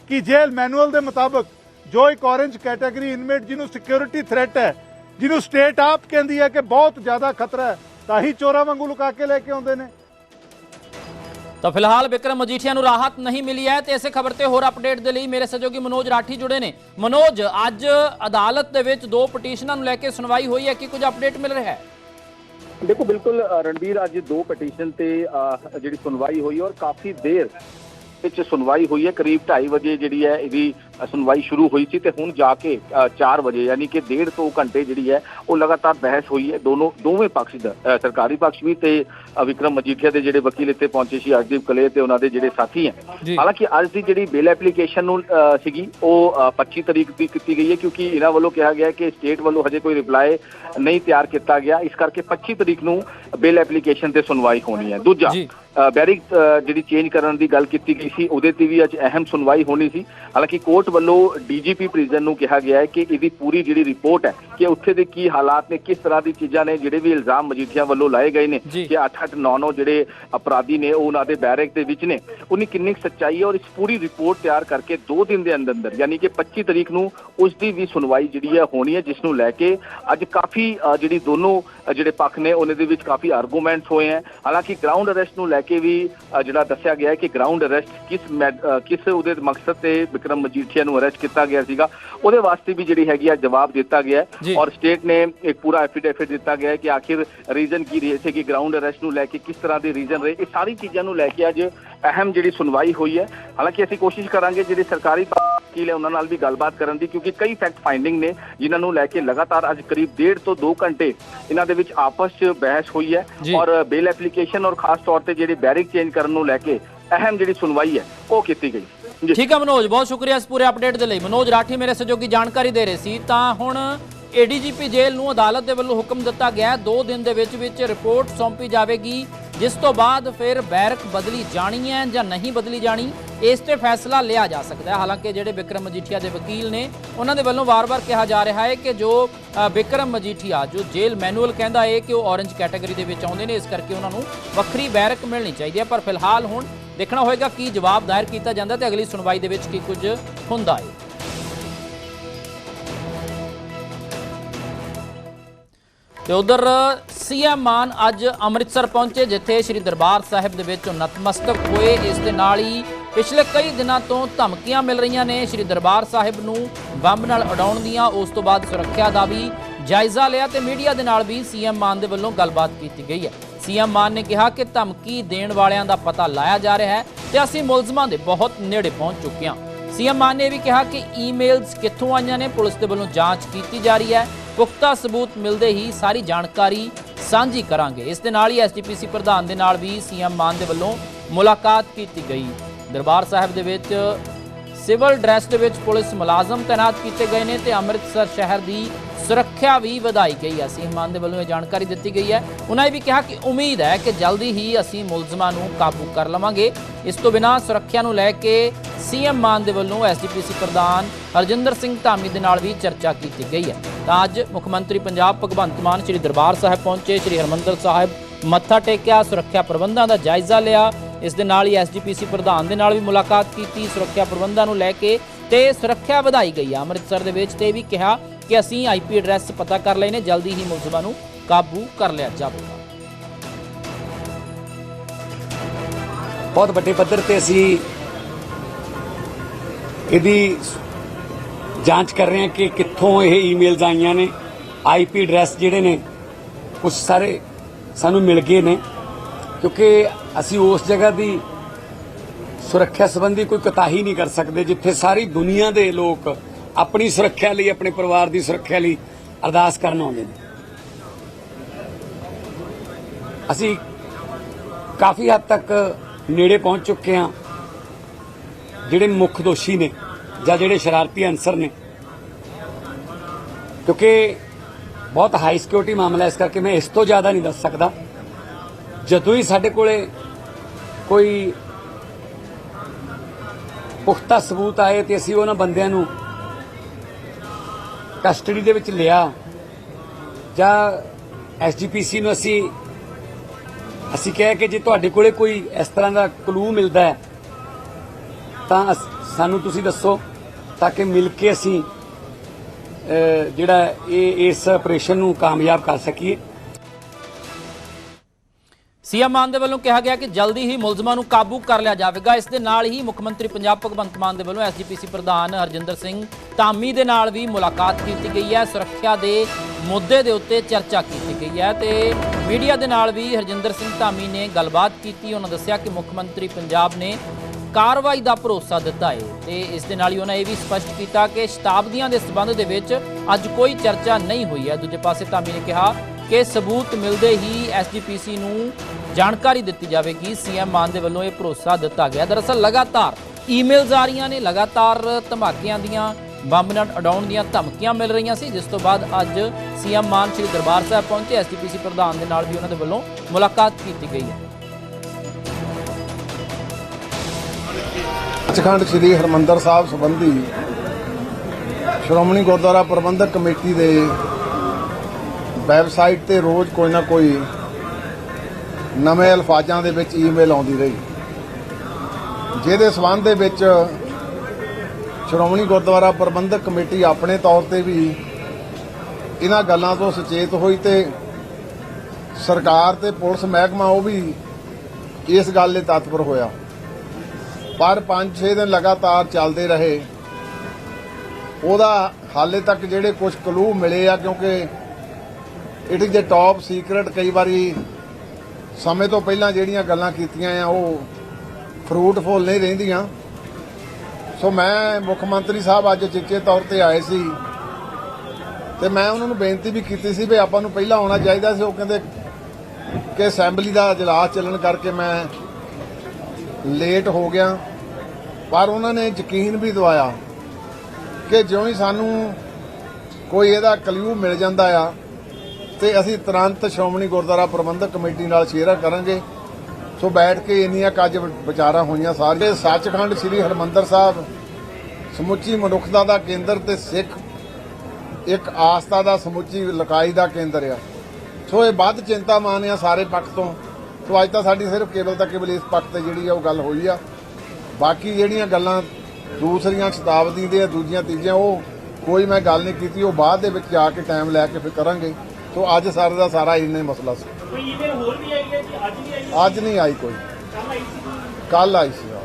ਕਿ ਜੇਲ ਮੈਨੂਅਲ ਦੇ ਮੁਤਾਬਕ ਜੋ ਇੱਕ ਔਰੇਂਜ ਕੈਟਾਗਰੀ ਇਨਮੇਟ ਜਿਹਨੂੰ ਸਿਕਿਉਰਿਟੀ ਥ੍ਰੈਟ ਹੈ ਜਿਹਨੂੰ ਸਟੇਟ ਆਪ ਕਹਿੰਦੀ ਹੈ ਕਿ ਬਹੁਤ ਜ਼ਿਆਦਾ ਖਤਰਾ ਹੈ ਤਾਂ ਹੀ ਚੋਰਾਂ ਵਾਂਗੂ ਲੁਕਾ ਕੇ ਲੈ ਕੇ ਆਉਂਦੇ ਨੇ। ਤਾਂ ਫਿਲਹਾਲ ਵਿਕਰਮ ਮਜੀਠੀਆ ਨੂੰ ਰਾਹਤ ਨਹੀਂ ਮਿਲੀ ਹੈ ਤੇ ਇਸੇ ਖਬਰ ਤੇ ਹੋਰ ਅਪਡੇਟ ਦੇ ਲਈ ਮੇਰੇ ਸਹਿਯੋਗੀ ਮਨੋਜ ਰਾਠੀ ਜੁੜੇ ਨੇ। ਮਨੋਜ ਅੱਜ ਅਦਾਲਤ ਦੇ ਵਿੱਚ ਦੋ ਪਟੀਸ਼ਨਾਂ ਨੂੰ ਲੈ ਕੇ ਸੁਣਵਾਈ ਹੋਈ ਹੈ ਕਿ ਕੁਝ ਅਪਡੇਟ ਮਿਲ ਰਿਹਾ ਹੈ? ਦੇਖੋ ਬਿਲਕੁਲ ਰਣਬੀਰ ਅੱਜ ਦੋ ਪਟੀਸ਼ਨ ਤੇ ਜਿਹੜੀ ਸੁਣਵਾਈ ਹੋਈ ਔਰ ਕਾਫੀ ਦੇਰ ਵਿੱਚ ਸੁਣਵਾਈ ਹੋਈ ਹੈ ਕਰੀਬ 2:30 ਵਜੇ ਜਿਹੜੀ ਹੈ ਇਹਦੀ ਸੁਣਵਾਈ ਸ਼ੁਰੂ ਹੋਈ ਸੀ ਤੇ ਹੁਣ ਜਾ ਕੇ 4 ਵਜੇ ਯਾਨੀ ਕਿ ਡੇਢ ਤੋਂ ਘੰਟੇ ਜਿਹੜੀ ਹੈ ਉਹ ਲਗਾਤਾਰ ਬਹਿਸ ਹੋਈ ਹੈ। ਦੋਨੋਂ ਦੋਵੇਂ ਪੱਖ ਸਰਕਾਰੀ ਪੱਖ ਵੀ ਤੇ ਵਿਕਰਮ ਮਜੀਠੀਆ ਦੇ ਜਿਹੜੇ ਵਕੀਲ ਇੱਥੇ ਪਹੁੰਚੇ ਸੀ ਅਰਜਦੀਪ ਕਲੇ ਤੇ ਉਹਨਾਂ ਦੇ ਜਿਹੜੇ ਸਾਥੀ ਹੈ। ਹਾਲਾਂਕਿ ਅੱਜ ਦੀ ਜਿਹੜੀ ਬੇਲ ਐਪਲੀਕੇਸ਼ਨ ਨੂੰ ਸੀਗੀ ਉਹ ਅ, 25 ਤਰੀਕ ਦੀ ਕੀਤੀ ਗਈ ਹੈ ਕਿਉਂਕਿ ਇਹਨਾਂ ਵੱਲੋਂ ਕਿਹਾ ਗਿਆ ਕਿ ਸਟੇਟ ਵੱਲੋਂ ਹਜੇ ਕੋਈ ਰਿਪਲਾਈ ਨਹੀਂ ਤਿਆਰ ਕੀਤਾ ਗਿਆ। ਇਸ ਕਰਕੇ 25 ਤਰੀਕ ਨੂੰ ਬੇਲ ਐਪਲੀਕੇਸ਼ਨ ਤੇ ਸੁਣਵਾਈ ਹੋਣੀ ਹੈ। ਦੂਜਾ ਬੈਰਿਕ ਜਿਹੜੀ ਚੇਂਜ ਕਰਨ ਦੀ ਗੱਲ ਕੀਤੀ ਗਈ ਸੀ ਉਹਦੇ ਤੇ ਵੀ ਅੱਜ ਅਹਿਮ ਸੁਣਵਾਈ ਹੋਣੀ ਸੀ। ਹਾਲਾਂਕਿ ਕੋਰਟ ਵੱਲੋਂ ਡੀਜੀਪੀ ਪ੍ਰਿਜ਼ਨ ਨੂੰ ਕਿਹਾ ਗਿਆ ਹੈ ਕਿ ਇਹਦੀ ਪੂਰੀ ਜਿਹੜੀ ਰਿਪੋਰਟ ਹੈ ਕਿ ਉੱਥੇ ਦੇ ਕੀ ਹਾਲਾਤ ਨੇ ਕਿਸ ਤਰ੍ਹਾਂ ਦੀ ਚੀਜ਼ਾਂ ਨੇ ਜਿਹੜੇ ਵੀ ਇਲਜ਼ਾਮ ਮਜੀਠੀਆਂ ਵੱਲੋਂ ਲਾਏ ਗਏ ਨੇ। ਕਿ 8-8 9-9 ਜਿਹੜੇ ਅਪਰਾਧੀ ਨੇ ਉਹ ਉਹਨਾਂ ਦੇ ਬੈਰਕ ਦੇ ਵਿੱਚ ਨੇ। ਉਨੀ ਕਿੰਨੀ ਸੱਚਾਈ ਹੈ ਔਰ ਇਸ ਪੂਰੀ ਰਿਪੋਰਟ ਤਿਆਰ ਕਰਕੇ 2 ਦਿਨ ਦੇ ਅੰਦਰ ਅੰਦਰ ਯਾਨੀ ਕਿ 25 ਤਰੀਕ ਨੂੰ ਉਸ ਦੀ ਵੀ ਸੁਣਵਾਈ ਜਿਹੜੀ ਹੈ ਹੋਣੀ ਹੈ ਜਿਸ ਨੂੰ ਲੈ ਕੇ ਅੱਜ ਕਾਫੀ ਜਿਹੜੀ ਦੋਨੋਂ ਜਿਹੜੇ ਪੱਖ ਨੇ ਉਹਨਾਂ ਦੇ ਵਿੱਚ ਕਾਫੀ ਆਰਗੂਮੈਂਟਸ ਹੋਏ ਹੈ। ਹਾਲਾਂਕਿ ਗਰਾਊਂਡ ਅਰੈਸਟ ਨੂੰ ਲੈ ਕੇ ਵੀ ਜਿਹੜਾ ਦੱਸਿਆ ਗਿਆ ਹੈ ਕਿ ਗਰਾਊਂਡ ਅਰੈਸਟ ਕਿਸ ਕਿਸ ਉਹਦੇ ਮਕਸਦ ਤੇ ਵਿਕਰਮ ਮਜੀਠੀਆ ਨੂੰ ਅਰੈਸਟ ਕੀਤਾ ਗਿਆ ਸੀਗਾ ਉਹਦੇ ਵਾਸਤੇ ਵੀ ਜਿਹੜੀ ਹੈਗੀ ਆ ਜਵਾਬ ਦਿੱਤਾ ਗਿਆ ਔਰ ਸਟੇਟ ਨੇ ਇੱਕ ਪੂਰਾ ਐਫੀਡੇਵਿਟ ਦਿੱਤਾ ਗਿਆ ਹੈ ਕਿ ਆਖਿਰ ਰੀਜ਼ਨ ਕੀ ਰਹੇ ਸੀ ਕਿ ਗਰਾਊਂਡ ਅਰੈਸਟ ਨੂੰ ਲੈ ਕੇ ਕਿਸ ਤਰ੍ਹਾਂ ਦੇ ਰੀਜ਼ਨ ਰਹੇ ਇਹ ਸਾਰੀ ਚੀਜ਼ਾਂ ਨੂੰ ਲੈ ਕੇ ਅੱਜ ਅਹਿਮ ਜਿਹੜੀ ਸੁਣਵਾਈ ਹੋਈ ਹੈ ਹਾਲਾਂਕਿ ਅਸੀਂ ਕੋਸ਼ਿਸ਼ ਕਰਾਂਗੇ ਜਿਹੜੇ ਸਰਕਾਰੀ ਵਕੀਲ ਹੈ ਉਹਨਾਂ ਨਾਲ ਵੀ ਗੱਲਬਾਤ ਕਰਨ ਦੀ ਕਿਉਂਕਿ ਕਈ ਫੈਕਟ ਫਾਈਂਡਿੰਗ ਨੇ ਜਿਨ੍ਹਾਂ ਨੂੰ ਲੈ ਕੇ ਲਗਾਤਾਰ ਅੱਜ ਕਰੀਬ ਡੇਢ ਤੋਂ 2 ਘੰਟੇ ਇਹਨਾਂ ਦੇ ਵਿੱਚ ਆਪਸ 'ਚ ਬਹਿਸ ਹੋਈ ਹੈ। ਔਰ ਬੇਲ ਐਪਲੀਕੇਸ਼ਨ ਔਰ ਖਾਸ ਤੌਰ ਤੇ ਜਿਹੜੇ ਬੈਰਿਕ ਚੇਂਜ ਕਰਨ ਨੂੰ ਲੈ ਕੇ ਅਹਿਮ ਜਿਹੜੀ ਸੁਣਵਾਈ ਹੈ ਉਹ ਕੀਤੀ ਗਈ ਠੀਕ ਹੈ ਮਨੋਜ ਬਹੁਤ ਸ਼ੁਕਰੀਆ ਇਸ ਪੂਰੇ ਅਪਡੇਟ ਦੇ ਲਈ ਮਨੋਜ ਰਾਠੀ ਮੇਰੇ ਸਹਿਯੋਗੀ ਜਾਣਕਾਰੀ ਦੇ ਰਹੇ ਸੀ ਤਾਂ ਹੁਣ ਏਡੀਜੀਪੀ ਜੇਲ੍ਹ ਨੂੰ ਅਦਾਲਤ ਦੇ ਵੱਲੋਂ ਹੁਕਮ ਦਿੱਤਾ ਗਿਆ ਹੈ। 2 ਦਿਨ ਦੇ ਵਿੱਚ ਵਿੱਚ ਰਿਪੋਰਟ ਸੌਂਪੀ ਜਾਵੇਗੀ ਜਿਸ ਤੋਂ ਬਾਅਦ ਫਿਰ ਬੈਰਕ ਬਦਲੀ ਜਾਣੀ ਹੈ ਜਾਂ ਨਹੀਂ ਬਦਲੀ ਜਾਣੀ ਇਸ ਤੇ ਫੈਸਲਾ ਲਿਆ ਜਾ ਸਕਦਾ ਹੈ। ਹਾਲਾਂਕਿ ਜਿਹੜੇ ਵਿਕਰਮ ਮਜੀਠੀਆ ਦੇ ਵਕੀਲ ਨੇ ਉਹਨਾਂ ਦੇ ਵੱਲੋਂ ਵਾਰ-ਵਾਰ ਕਿਹਾ ਜਾ ਰਿਹਾ ਹੈ ਕਿ ਜੋ ਅ, ਵਿਕਰਮ ਮਜੀਠੀਆ ਜੋ ਜੇਲ੍ਹ ਮੈਨੂਅਲ ਕਹਿੰਦਾ ਹੈ ਕਿ ਉਹ ਔਰੰਜ ਕੈਟਾਗਰੀ ਦੇ ਵਿੱਚ ਆਉਂਦੇ ਨੇ ਇਸ ਕਰਕੇ ਉਹਨਾਂ ਨੂੰ ਵੱਖਰੀ ਬੈਰਕ ਮਿਲਣੀ ਚਾਹੀਦੀ ਹੈ। ਪਰ ਫਿਲਹਾਲ ਹੁਣ ਦੇਖਣਾ ਹੋਏਗਾ ਕੀ ਜਵਾਬ ਦਾਇਰ ਕੀਤਾ ਜਾਂਦਾ ਤੇ ਅਗਲੀ ਸੁਣਵਾਈ ਦੇ ਵਿੱਚ ਕੀ ਕੁਝ ਹੁੰਦਾ ਹੈ ਤੇ ਉਧਰ ਸੀਐਮ ਮਾਨ ਅੱਜ ਅੰਮ੍ਰਿਤਸਰ ਪਹੁੰਚੇ, ਜਿੱਥੇ ਸ੍ਰੀ ਦਰਬਾਰ ਸਾਹਿਬ ਦੇ ਵਿੱਚ ਨਤਮਸਤਕ ਹੋਏ। ਇਸ ਦੇ ਨਾਲ ਹੀ ਪਿਛਲੇ ਕਈ ਦਿਨਾਂ ਤੋਂ ਧਮਕੀਆਂ ਮਿਲ ਰਹੀਆਂ ਨੇ। ਸ੍ਰੀ ਦਰਬਾਰ ਸਾਹਿਬ ਨੂੰ ਬੰਬ ਨਾਲ ਉਡਾਉਣ ਦੀਆਂ, ਉਸ ਤੋਂ ਬਾਅਦ ਸੁਰੱਖਿਆ ਦਾ ਵੀ ਜਾਇਜ਼ਾ ਲਿਆ ਤੇ ਮੀਡੀਆ ਦੇ ਨਾਲ ਵੀ ਸੀਐਮ ਮਾਨ ਦੇ ਵੱਲੋਂ ਗੱਲਬਾਤ ਕੀਤੀ ਗਈ ਹੈ। ਸੀਐਮ ਮਾਨ ਨੇ ਕਿਹਾ ਕਿ ਧਮਕੀ ਦੇਣ ਵਾਲਿਆਂ ਦਾ ਪਤਾ ਲਾਇਆ ਜਾ ਰਿਹਾ ਹੈ ਤੇ ਅਸੀਂ ਮੁਲਜ਼ਮਾਂ ਦੇ ਬਹੁਤ ਨੇੜੇ ਪਹੁੰਚ ਚੁੱਕੇ ਹਾਂ। ਸੀਐਮ ਮਾਨ ਨੇ ਵੀ ਕਿਹਾ ਕਿ ਈਮੇਲਸ ਕਿੱਥੋਂ ਆਈਆਂ ਨੇ, ਪੁਲਿਸ ਦੇ ਵੱਲੋਂ ਜਾਂਚ ਕੀਤੀ ਜਾ ਰਹੀ ਹੈ। ਪੁਖਤਾ ਸਬੂਤ ਮਿਲਦੇ ਹੀ ਸਾਰੀ ਜਾਣਕਾਰੀ ਸਾਂਝੀ ਕਰਾਂਗੇ। ਇਸ ਦੇ ਨਾਲ ਹੀ ਐਸਜੀਪੀਸੀ ਪ੍ਰਧਾਨ ਦੇ ਨਾਲ ਵੀ ਸੀਐਮ ਮਾਨ ਦੇ ਵੱਲੋਂ ਮੁਲਾਕਾਤ ਕੀਤੀ ਗਈ। ਦਰਬਾਰ ਸਾਹਿਬ ਦੇ ਵਿੱਚ ਸਿਵਲ ਡਰੈਸ ਦੇ ਵਿੱਚ ਪੁਲਿਸ ਮੁਲਾਜ਼ਮ ਤਾਇਨਾਤ ਕੀਤੇ ਗਏ ਨੇ ਤੇ ਅੰਮ੍ਰਿਤਸਰ ਸ਼ਹਿਰ ਦੀ ਸੁਰੱਖਿਆ ਵੀ ਵਧਾਈ ਗਈ ਹੈ। ਸੀਐਮ ਮਾਨ ਦੇ ਵੱਲੋਂ ਇਹ ਜਾਣਕਾਰੀ ਦਿੱਤੀ ਗਈ ਹੈ। ਉਹਨਾਂ ਇਹ ਵੀ ਕਿਹਾ ਕਿ ਉਮੀਦ ਹੈ ਕਿ ਜਲਦੀ ਹੀ ਅਸੀਂ ਮੁਲਜ਼ਮਾਂ ਨੂੰ ਕਾਬੂ ਕਰ ਲਵਾਂਗੇ। ਇਸ ਤੋਂ ਬਿਨਾਂ ਸੁਰੱਖਿਆ ਨੂੰ ਲੈ ਕੇ ਸੀਐਮ ਮਾਨ ਦੇ ਵੱਲੋਂ ਐਸਜੀਪੀਸੀ ਪ੍ਰਧਾਨ ਹਰਜਿੰਦਰ ਸਿੰਘ ਧਾਮੀ ਦੇ ਨਾਲ ਵੀ ਚਰਚਾ ਕੀਤੀ ਗਈ ਹੈ। ਤਾਂ ਅੱਜ ਮੁੱਖ ਮੰਤਰੀ ਪੰਜਾਬ ਭਗਵੰਤ ਮਾਨ ਸ੍ਰੀ ਦਰਬਾਰ ਸਾਹਿਬ ਪਹੁੰਚੇ। ਸ੍ਰੀ ਹਰਮੰਦਰ ਸਾਹਿਬ ਮੱਥਾ ਟੇਕਿਆ, ਸੁਰੱਖਿਆ ਪ੍ਰਬੰਧਾਂ ਦਾ ਜਾਇਜ਼ਾ ਲਿਆ। ਇਸ ਦੇ ਨਾਲ ਹੀ ਐਸਜੀਪੀਸੀ ਪ੍ਰਧਾਨ ਦੇ ਨਾਲ ਵੀ ਮੁਲਾਕਾਤ ਕੀਤੀ। ਸੁਰੱਖਿਆ ਪ੍ਰਬੰਧਾਂ ਨੂੰ ਲੈ ਕੇ ਤੇ ਸੁਰੱਖਿਆ ਵਧਾਈ ਗਈ ਹੈ। ਅੰਮ੍ਰਿਤਸਰ ਦੇ ਵਿੱਚ ਤੇ ਇਹ ਵੀ ਕਿਹਾ ਕਿ ਅਸੀਂ ਆਈਪੀ ਐਡਰੈਸ ਪਤਾ ਕਰ ਲਏ ਨੇ, ਜਲਦੀ ਹੀ ਮੁਲਜ਼ਮਾਂ ਨੂੰ ਕਾਬੂ ਕਰ ਲਿਆ ਜਾਵੇਗਾ ਬਹੁਤ ਵੱਡੇ ਪੱਧਰ ਤੇ ਅਸੀਂ ਇਹਦੀ ਜਾਂਚ ਕਰ ਰਹੇ ਹਾਂ ਕਿ ਕਿੱਥੋਂ ਇਹ ਈਮੇਲਸ ਆਈਆਂ ਨੇ, ਆਈਪੀ ਐਡਰੈਸ ਜਿਹੜੇ ਨੇ, ਉਹ ਸਾਰੇ ਸਾਨੂੰ ਮਿਲ ਗਏ ਨੇ, ਕਿਉਂਕਿ ਅਸੀਂ ਉਸ ਜਗ੍ਹਾ ਦੀ ਸੁਰੱਖਿਆ ਸੰਬੰਧੀ ਕੋਈ ਕਤਾਹੀ ਨਹੀਂ ਕਰ ਸਕਦੇ ਜਿੱਥੇ ਸਾਰੀ ਦੁਨੀਆ ਦੇ ਲੋਕ ਆਪਣੀ ਸੁਰੱਖਿਆ ਲਈ, ਆਪਣੇ ਪਰਿਵਾਰ ਦੀ ਸੁਰੱਖਿਆ ਲਈ ਅਰਦਾਸ ਕਰਨ ਆਉਂਦੇ ਨੇ। ਅਸੀਂ ਕਾਫੀ ਹੱਦ ਤੱਕ ਨੇੜੇ ਪਹੁੰਚ ਚੁੱਕੇ ਹਾਂ। ਜਿਹੜੇ ਮੁੱਖ ਦੋਸ਼ੀ ਨੇ ਜਾਂ ਜਿਹੜੇ ਸ਼ਰਾਰਤੀ ਅਨਸਰ ਨੇ। ਕਿਉਂਕਿ ਬਹੁਤ ਹਾਈ ਸਿਕਿਉਰਿਟੀ ਮਾਮਲਾ ਇਸ ਕਰਕੇ ਮੈਂ ਇਸ ਤੋਂ ਜ਼ਿਆਦਾ ਨਹੀਂ ਦੱਸ ਸਕਦਾ। ਜਦੋਂ ਹੀ ਸਾਡੇ ਕੋਲੇ ਕੋਈ ਪੁਖਤਾ ਸਬੂਤ ਆਏ ਤੇ ਅਸੀਂ ਉਹਨਾਂ ਬੰਦਿਆਂ ਨੂੰ ਕਸਟਡੀ ਦੇ ਵਿੱਚ ਲਿਆ। ਜਾਂ ਐਸਜੀਪੀਸੀ ਨੂੰ ਅਸੀਂ ਅਸੀਂ ਕਿਹਾ ਕਿ ਜੇ ਤੁਹਾਡੇ ਕੋਲੇ ਕੋਈ ਇਸ ਤਰ੍ਹਾਂ ਦਾ ਕਲੂ ਮਿਲਦਾ ਹੈ, ਤਾਂ ਅਸ- ਸਾਨੂੰ ਤੁਸੀਂ ਦੱਸੋ, ਤਾਂ ਕਿ ਮਿਲ ਕੇ ਅਸੀਂ ਜਿਹੜਾ ਇਹ, ਇਸ ਆਪਰੇਸ਼ਨ ਨੂੰ ਕਾਮਯਾਬ ਕਰ ਸਕੀਏ। ਸੀਐਮ ਮਾਨ ਦੇ ਵੱਲੋਂ ਕਿਹਾ ਗਿਆ ਕਿ ਜਲਦੀ ਹੀ ਮੁਲਜ਼ਮਾਂ ਨੂੰ ਕਾਬੂ ਕਰ ਲਿਆ ਜਾਵੇਗਾ। ਇਸ ਦੇ ਨਾਲ ਹੀ ਮੁੱਖ ਮੰਤਰੀ ਪੰਜਾਬ ਭਗਵੰਤ ਮਾਨ ਦੇ ਵੱਲੋਂ ਐਸਜੀਪੀਸੀ ਪ੍ਰਧਾਨ ਹਰਜਿੰਦਰ ਸਿੰਘ ਧਾਮੀ ਦੇ ਨਾਲ ਵੀ ਮੁਲਾਕਾਤ ਕੀਤੀ ਗਈ ਹੈ। ਸੁਰੱਖਿਆ ਦੇ ਮੁੱਦੇ ਦੇ ਉੱਤੇ ਚਰਚਾ ਕੀਤੀ ਗਈ ਹੈ ਤੇ ਮੀਡੀਆ ਦੇ ਨਾਲ ਵੀ ਹਰਜਿੰਦਰ ਸਿੰਘ ਧਾਮੀ ਨੇ ਗੱਲਬਾਤ ਕੀਤੀ। ਉਹਨਾਂ ਦੱਸਿਆ ਕਿ ਮੁੱਖ ਮੰਤਰੀ ਪੰਜਾਬ ਨੇ ਕਾਰਵਾਈ ਦਾ ਭਰੋਸਾ ਦਿੱਤਾ ਹੈ ਤੇ ਇਸ ਦੇ ਨਾਲ ਹੀ ਉਹਨਾਂ ਇਹ ਵੀ ਸਪਸ਼ਟ ਕੀਤਾ ਕਿ ਸ਼ਤਾਬਦੀਆਂ ਦੇ ਸਬੰਧ ਦੇ ਵਿੱਚ ਅੱਜ ਕੋਈ ਚਰਚਾ ਨਹੀਂ ਹੋਈ ਹੈ। ਦੂਜੇ ਪਾਸੇ ਧਾਮੀ ਨੇ ਕਿਹਾ ਕਿ ਸਬੂਤ ਮਿਲਦੇ ਹੀ ਐਸਜੀਪੀਸੀ ਨੂੰ ਜਾਣਕਾਰੀ ਦਿੱਤੀ ਜਾਵੇਗੀ। ਸੀਐਮ ਮਾਨ ਦੇ ਵੱਲੋਂ ਇਹ ਭਰੋਸਾ ਦਿੱਤਾ ਗਿਆ। ਦਰਅਸਲ ਲਗਾਤਾਰ ਈਮੇਲਸ ਆ ਰਹੀਆਂ ਨੇ, ਲਗਾਤਾਰ ਧਮਾਕਿਆਂ ਦੀਆਂ, ਬੰਬ ਨਾਲ ਉਡਾਉਣ ਦੀਆਂ ਧਮਕੀਆਂ ਮਿਲ ਰਹੀਆਂ ਸੀ, ਜਿਸ ਤੋਂ ਬਾਅਦ ਅੱਜ ਸੀਐਮ ਮਾਨ ਸ੍ਰੀ ਦਰਬਾਰ ਸਾਹਿਬ ਪਹੁੰਚੇ। ਐਸਜੀਪੀਸੀ ਪ੍ਰਧਾਨ ਦੇ ਨਾਲ ਵੀ ਉਹਨਾਂ ਦੇ ਵੱਲੋਂ ਮੁਲਾਕਾਤ ਕੀਤੀ ਗਈ ਹੈ। ਸੱਚਖੰਡ ਸ੍ਰੀ ਹਰਮੰਦਰ ਸਾਹਿਬ ਸੰਬੰਧੀ ਸ਼੍ਰੋਮਣੀ ਗੁਰਦੁਆਰਾ ਪ੍ਰਬੰਧਕ ਕਮੇਟੀ ਦੇ ਵੈਬਸਾਈਟ ਤੇ ਰੋਜ਼ ਕੋਈ ਨਾ ਕੋਈ ਨਵੇਂ ਅਲਫਾਜ਼ਾਂ ਦੇ ਵਿੱਚ ਈਮੇਲ ਆਉਂਦੀ ਰਹੀ। ਜਿਹਦੇ ਸਬੰਧ ਦੇ ਵਿੱਚ ਸ਼੍ਰੋਮਣੀ ਗੁਰਦੁਆਰਾ ਪ੍ਰਬੰਧਕ ਕਮੇਟੀ ਆਪਣੇ ਤੌਰ ਤੇ ਵੀ ਇਹਨਾਂ ਗੱਲਾਂ ਤੋਂ ਸੁਚੇਤ ਹੋਈ ਤੇ ਸਰਕਾਰ ਤੇ ਪੁਲਿਸ ਮਹਿਕਮਾ ਉਹ ਵੀ ਇਸ ਗੱਲ ਲਈ ਤਤਪਰ ਹੋਇਆ। ਪਰ 5-6 ਦਿਨ ਲਗਾਤਾਰ ਚੱਲਦੇ ਰਹੇ। ਉਹਦਾ ਹਾਲੇ ਤੱਕ ਜਿਹੜੇ ਕੁਝ ਕਲੂ ਮਿਲੇ ਆ ਕਿਉਂਕਿ it is a top secret ਕਈ ਵਾਰੀ ਸਮੇਂ ਤੋਂ ਪਹਿਲਾਂ ਜਿਹੜੀਆਂ ਗੱਲਾਂ ਕੀਤੀਆਂ ਆ, ਉਹ ਫਰੂਟਫੁਲ ਨਹੀਂ ਰਹਿੰਦੀਆਂ। ਸੋ ਮੈਂ ਮੁੱਖ ਮੰਤਰੀ ਸਾਹਿਬ ਅੱਜ ਚਿੱਚੇ ਤੌਰ ਤੇ ਆਏ ਸੀ ਤੇ ਮੈਂ ਉਹਨਾਂ ਨੂੰ ਬੇਨਤੀ ਵੀ ਕੀਤੀ ਸੀ ਵੀ ਆਪਾਂ ਨੂੰ ਪਹਿਲਾਂ ਆਉਣਾ ਚਾਹੀਦਾ ਸੀ। ਉਹ ਕਹਿੰਦੇ ਕਿ ਅਸੈਂਬਲੀ ਦਾ ਇਜਲਾਸ ਚੱਲਣ ਕਰਕੇ ਮੈਂ ਲੇਟ ਹੋ ਗਿਆ। ਪਰ ਉਹਨਾਂ ਨੇ ਯਕੀਨ ਵੀ ਦਵਾਇਆ ਕਿ ਜਿਉਂ ਹੀ ਸਾਨੂੰ ਕੋਈ ਇਹਦਾ ਕਲਿਊ ਮਿਲ ਜਾਂਦਾ ਆ ਤੇ ਅਸੀਂ ਤੁਰੰਤ ਸ਼੍ਰੋਮਣੀ ਗੁਰਦੁਆਰਾ ਪ੍ਰਬੰਧਕ ਕਮੇਟੀ ਨਾਲ ਸ਼ੇਅਰ ਕਰਾਂਗੇ। ਸੋ ਬੈਠ ਕੇ ਇੰਨੀਆਂ ਕੱਜ ਵਿਚਾਰਾਂ ਹੋਈਆਂ ਸਾਰੇ ਸੱਚਖੰਡ ਸ੍ਰੀ ਹਰਮੰਦਰ ਸਾਹਿਬ, ਸਮੁੱਚੀ ਮਨੁੱਖਤਾ ਦਾ ਕੇਂਦਰ ਤੇ ਸਿੱਖ, ਇੱਕ ਆਸਥਾ ਦਾ, ਸਮੁੱਚੀ ਲਕਾਈ ਦਾ ਕੇਂਦਰ ਆ। ਸੋ ਇਹ ਵੱਧ ਚਿੰਤਾਮਾਨ ਆ ਸਾਰੇ ਪੱਖ ਤੋਂ। ਸੋ ਅੱਜ ਤਾਂ ਸਾਡੀ ਸਿਰਫ ਕੇਵਲ ਤਾਂ ਕੇਵਲ ਇਸ ਪੱਖ ਤੇ ਜਿਹੜੀ ਆ ਉਹ ਗੱਲ ਹੋਈ ਆ। ਬਾਕੀ ਜਿਹੜੀਆਂ ਗੱਲਾਂ ਦੂਸਰੀਆਂ ਸ਼ਤਾਬਦੀ ਦੇ ਦੂਜੀਆਂ ਤੀਜੀਆਂ, ਉਹ ਕੋਈ ਮੈਂ ਗੱਲ ਨਹੀਂ ਕੀਤੀ। ਉਹ ਬਾਅਦ ਦੇ ਵਿੱਚ ਜਾ ਕੇ ਟਾਈਮ ਲੈ ਕੇ ਫਿਰ ਕਰਾਂਗੇ। ਸੋ ਅੱਜ ਸਾਰੇ ਦਾ ਸਾਰਾ ਇੰਨਾ ਹੀ ਮਸਲਾ ਸੀ। ਕੋਈ ਈਮੇਲ ਹੋਰ ਵੀ ਆਈ ਹੈ ਕਿ ਅੱਜ ਵੀ ਆਈ ਅੱਜ ਨਹੀਂ ਆਈ ਕੋਈ। ਕੱਲ ਆਈ ਸੀ। ਕੱਲ ਆਈ ਸੀ ਆ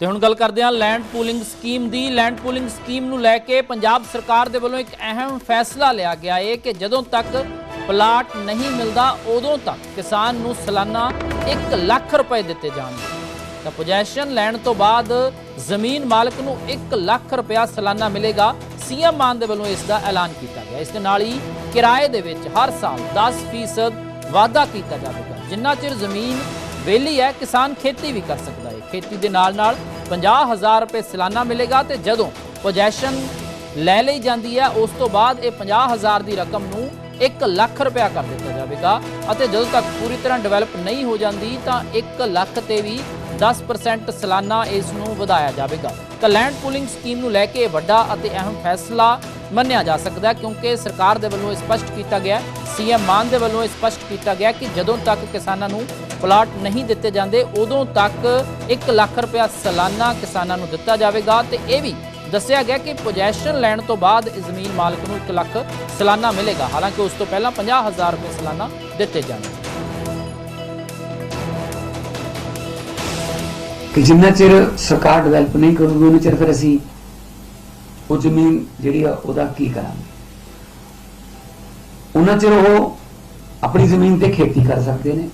ਤੇ ਹੁਣ ਗੱਲ ਕਰਦੇ ਹਾਂ ਲੈਂਡ ਪੂਲਿੰਗ ਸਕੀਮ ਦੀ। ਲੈਂਡ ਪੂਲਿੰਗ ਸਕੀਮ ਨੂੰ ਲੈ ਕੇ ਪੰਜਾਬ ਸਰਕਾਰ ਦੇ ਵੱਲੋਂ ਇੱਕ ਅਹਿਮ ਫੈਸਲਾ ਲਿਆ ਗਿਆ ਹੈ ਕਿ ਜਦੋਂ ਤੱਕ ਪਲਾਟ ਨਹੀਂ ਮਿਲਦਾ ਉਦੋਂ ਤੱਕ ਕਿਸਾਨ ਨੂੰ ਸਾਲਾਨਾ 1 ਲੱਖ ਰੁਪਏ ਦਿੱਤੇ ਜਾਣਗੇ। ਤਾਂ ਪੋਜੈਸ਼ਨ ਲੈਣ ਤੋਂ ਬਾਅਦ ਜ਼ਮੀਨ ਮਾਲਕ ਨੂੰ 1 ਲੱਖ ਰੁਪਇਆ ਸਾਲਾਨਾ ਮਿਲੇਗਾ। ਸੀਐਮ ਮਾਨ ਦੇ ਵੱਲੋਂ ਇਸ ਦਾ ਐਲਾਨ ਕੀਤਾ ਗਿਆ। ਇਸ ਦੇ ਨਾਲ ਹੀ ਕਿਰਾਏ ਦੇ ਵਿੱਚ ਹਰ ਸਾਲ 10% ਵਾਧਾ ਕੀਤਾ ਜਾਵੇਗਾ। ਜਿੰਨਾ ਚਿਰ ਜ਼ਮੀਨ ਵਿਹਲੀ ਹੈ, ਕਿਸਾਨ ਖੇਤੀ ਵੀ ਕਰ ਸਕਦਾ ਹੈ। ਖੇਤੀ ਦੇ ਨਾਲ ਨਾਲ 50000 ਰੁਪਏ ਸਾਲਾਨਾ ਮਿਲੇਗਾ ਤੇ ਜਦੋਂ ਪੋਜੈਸ਼ਨ ਲੈ ਲਈ ਜਾਂਦੀ ਹੈ, ਉਸ ਤੋਂ ਬਾਅਦ ਇਹ 50000 ਦੀ ਰਕਮ ਨੂੰ 1 ਲੱਖ ਰੁਪਇਆ ਕਰ ਦਿੱਤਾ ਜਾਵੇਗਾ। ਅਤੇ ਜਦੋਂ ਤੱਕ ਪੂਰੀ ਤਰ੍ਹਾਂ ਡਿਵੈਲਪ ਨਹੀਂ ਹੋ ਜਾਂਦੀ, ਤਾਂ 1 ਲੱਖ ਤੇ ਵੀ 10% ਸਾਲਾਨਾ ਇਸ ਨੂੰ ਵਧਾਇਆ ਜਾਵੇਗਾ। ਤਾਂ ਲੈਂਡ ਪੂਲਿੰਗ ਸਕੀਮ ਨੂੰ ਲੈ ਕੇ ਇਹ ਵੱਡਾ ਅਤੇ ਅਹਿਮ ਫੈਸਲਾ ਮੰਨਿਆ ਜਾ ਸਕਦਾ ਹੈ ਕਿਉਂਕਿ ਸਰਕਾਰ ਦੇ ਵੱਲੋਂ ਇਹ ਸਪਸ਼ਟ ਕੀਤਾ ਗਿਆ ਸੀਐਮ ਮਾਨ ਦੇ ਵੱਲੋਂ ਇਹ ਸਪਸ਼ਟ ਕੀਤਾ ਗਿਆ ਕਿ ਜਦੋਂ ਤੱਕ ਕਿਸਾਨਾਂ ਨੂੰ ਪਲਾਟ ਨਹੀਂ ਦਿੱਤੇ ਜਾਂਦੇ, ਉਦੋਂ ਤੱਕ 1 ਲੱਖ ਰੁਪਇਆ ਸਾਲਾਨਾ ਕਿਸਾਨਾਂ ਨੂੰ ਦਿੱਤਾ ਜਾਵੇਗਾ ਤੇ ਇਹ ਵੀ ਦੱਸਿਆ ਗਿਆ ਕਿ ਪੋਜੈਸ਼ਨ ਲੈਣ ਤੋਂ ਬਾਅਦ ਜ਼ਮੀਨ ਮਾਲਕ ਨੂੰ 1 ਲੱਖ ਸਾਲਾਨਾ ਮਿਲੇਗਾ। ਹਾਲਾਂਕਿ ਉਸ ਤੋਂ ਪਹਿਲਾਂ 50000 ਰੁਪਏ ਸਾਲਾਨਾ ਦਿੱਤੇ ਜਾਣਗੇ। ਕਿ ਜਿੰਨਾ ਚਿਰ ਸਰਕਾਰ ਡਿਵੈਲਪ ਨਹੀਂ ਕਰੂਗੀ, ਉਹਨਾਂ ਚਿਰ ਫਿਰ ਅਸੀਂ ਉਹ ਜ਼ਮੀਨ ਜਿਹੜੀ ਆ, ਉਹਦਾ ਕੀ ਕਰਾਂਗੇ? ਉਹਨਾਂ ਚਿਰ ਉਹ ਆਪਣੀ ਜ਼ਮੀਨ ਤੇ ਖੇਤੀ ਕਰ ਸਕਦੇ ਨੇ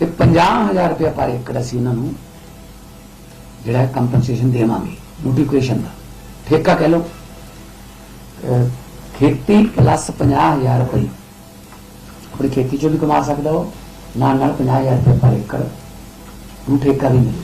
ਤੇ 50000 ਰੁਪਏ ਪਰ ਏਕੜ ਅਸੀਂ ਉਹਨਾਂ ਨੂੰ ਜਿਹੜਾ ਕੰਪਨਸੇਸ਼ਨ ਦੇਵਾਂਗੇ ਨੋਟੀਫਿਕੇਸ਼ਨ ਦਾ। ਠੇਕਾ ਕਹਿ ਲਓ। ਖੇਤੀ ਪਲੱਸ 50000 ਰੁਪਏ। ਆਪਣੀ ਖੇਤੀ ਚੋਂ ਵੀ ਕਮਾ ਸਕਦਾ ਉਹ। ਨਾਲ ਨਾਲ 50000 ਰੁਪਏ ਪਰ ਏਕੜ ਨੂੰ ਠੇਕਾ ਵੀ ਮਿਲੇ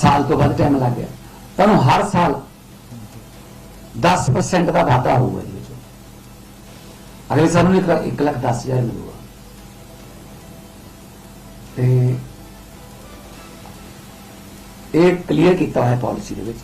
ਸਾਲ ਤੋਂ ਵੱਧ ਟਾਈਮ ਲੱਗ ਗਿਆ। ਤੁਹਾਨੂੰ ਹਰ ਸਾਲ 10% ਦਾ ਵਾਧਾ ਹੋਊਗਾ ਜੀ ਵਿੱਚ। ਅਗਲੇ ਸਾਲ ਨੂੰ 1 ਲੱਖ 10 ਹਜ਼ਾਰ ਮਿਲੂਗਾ। ਤੇ ਇਹ ਕਲੀਅਰ ਕੀਤਾ ਹੋਇਆ ਪਾਲਿਸੀ ਦੇ ਵਿੱਚ।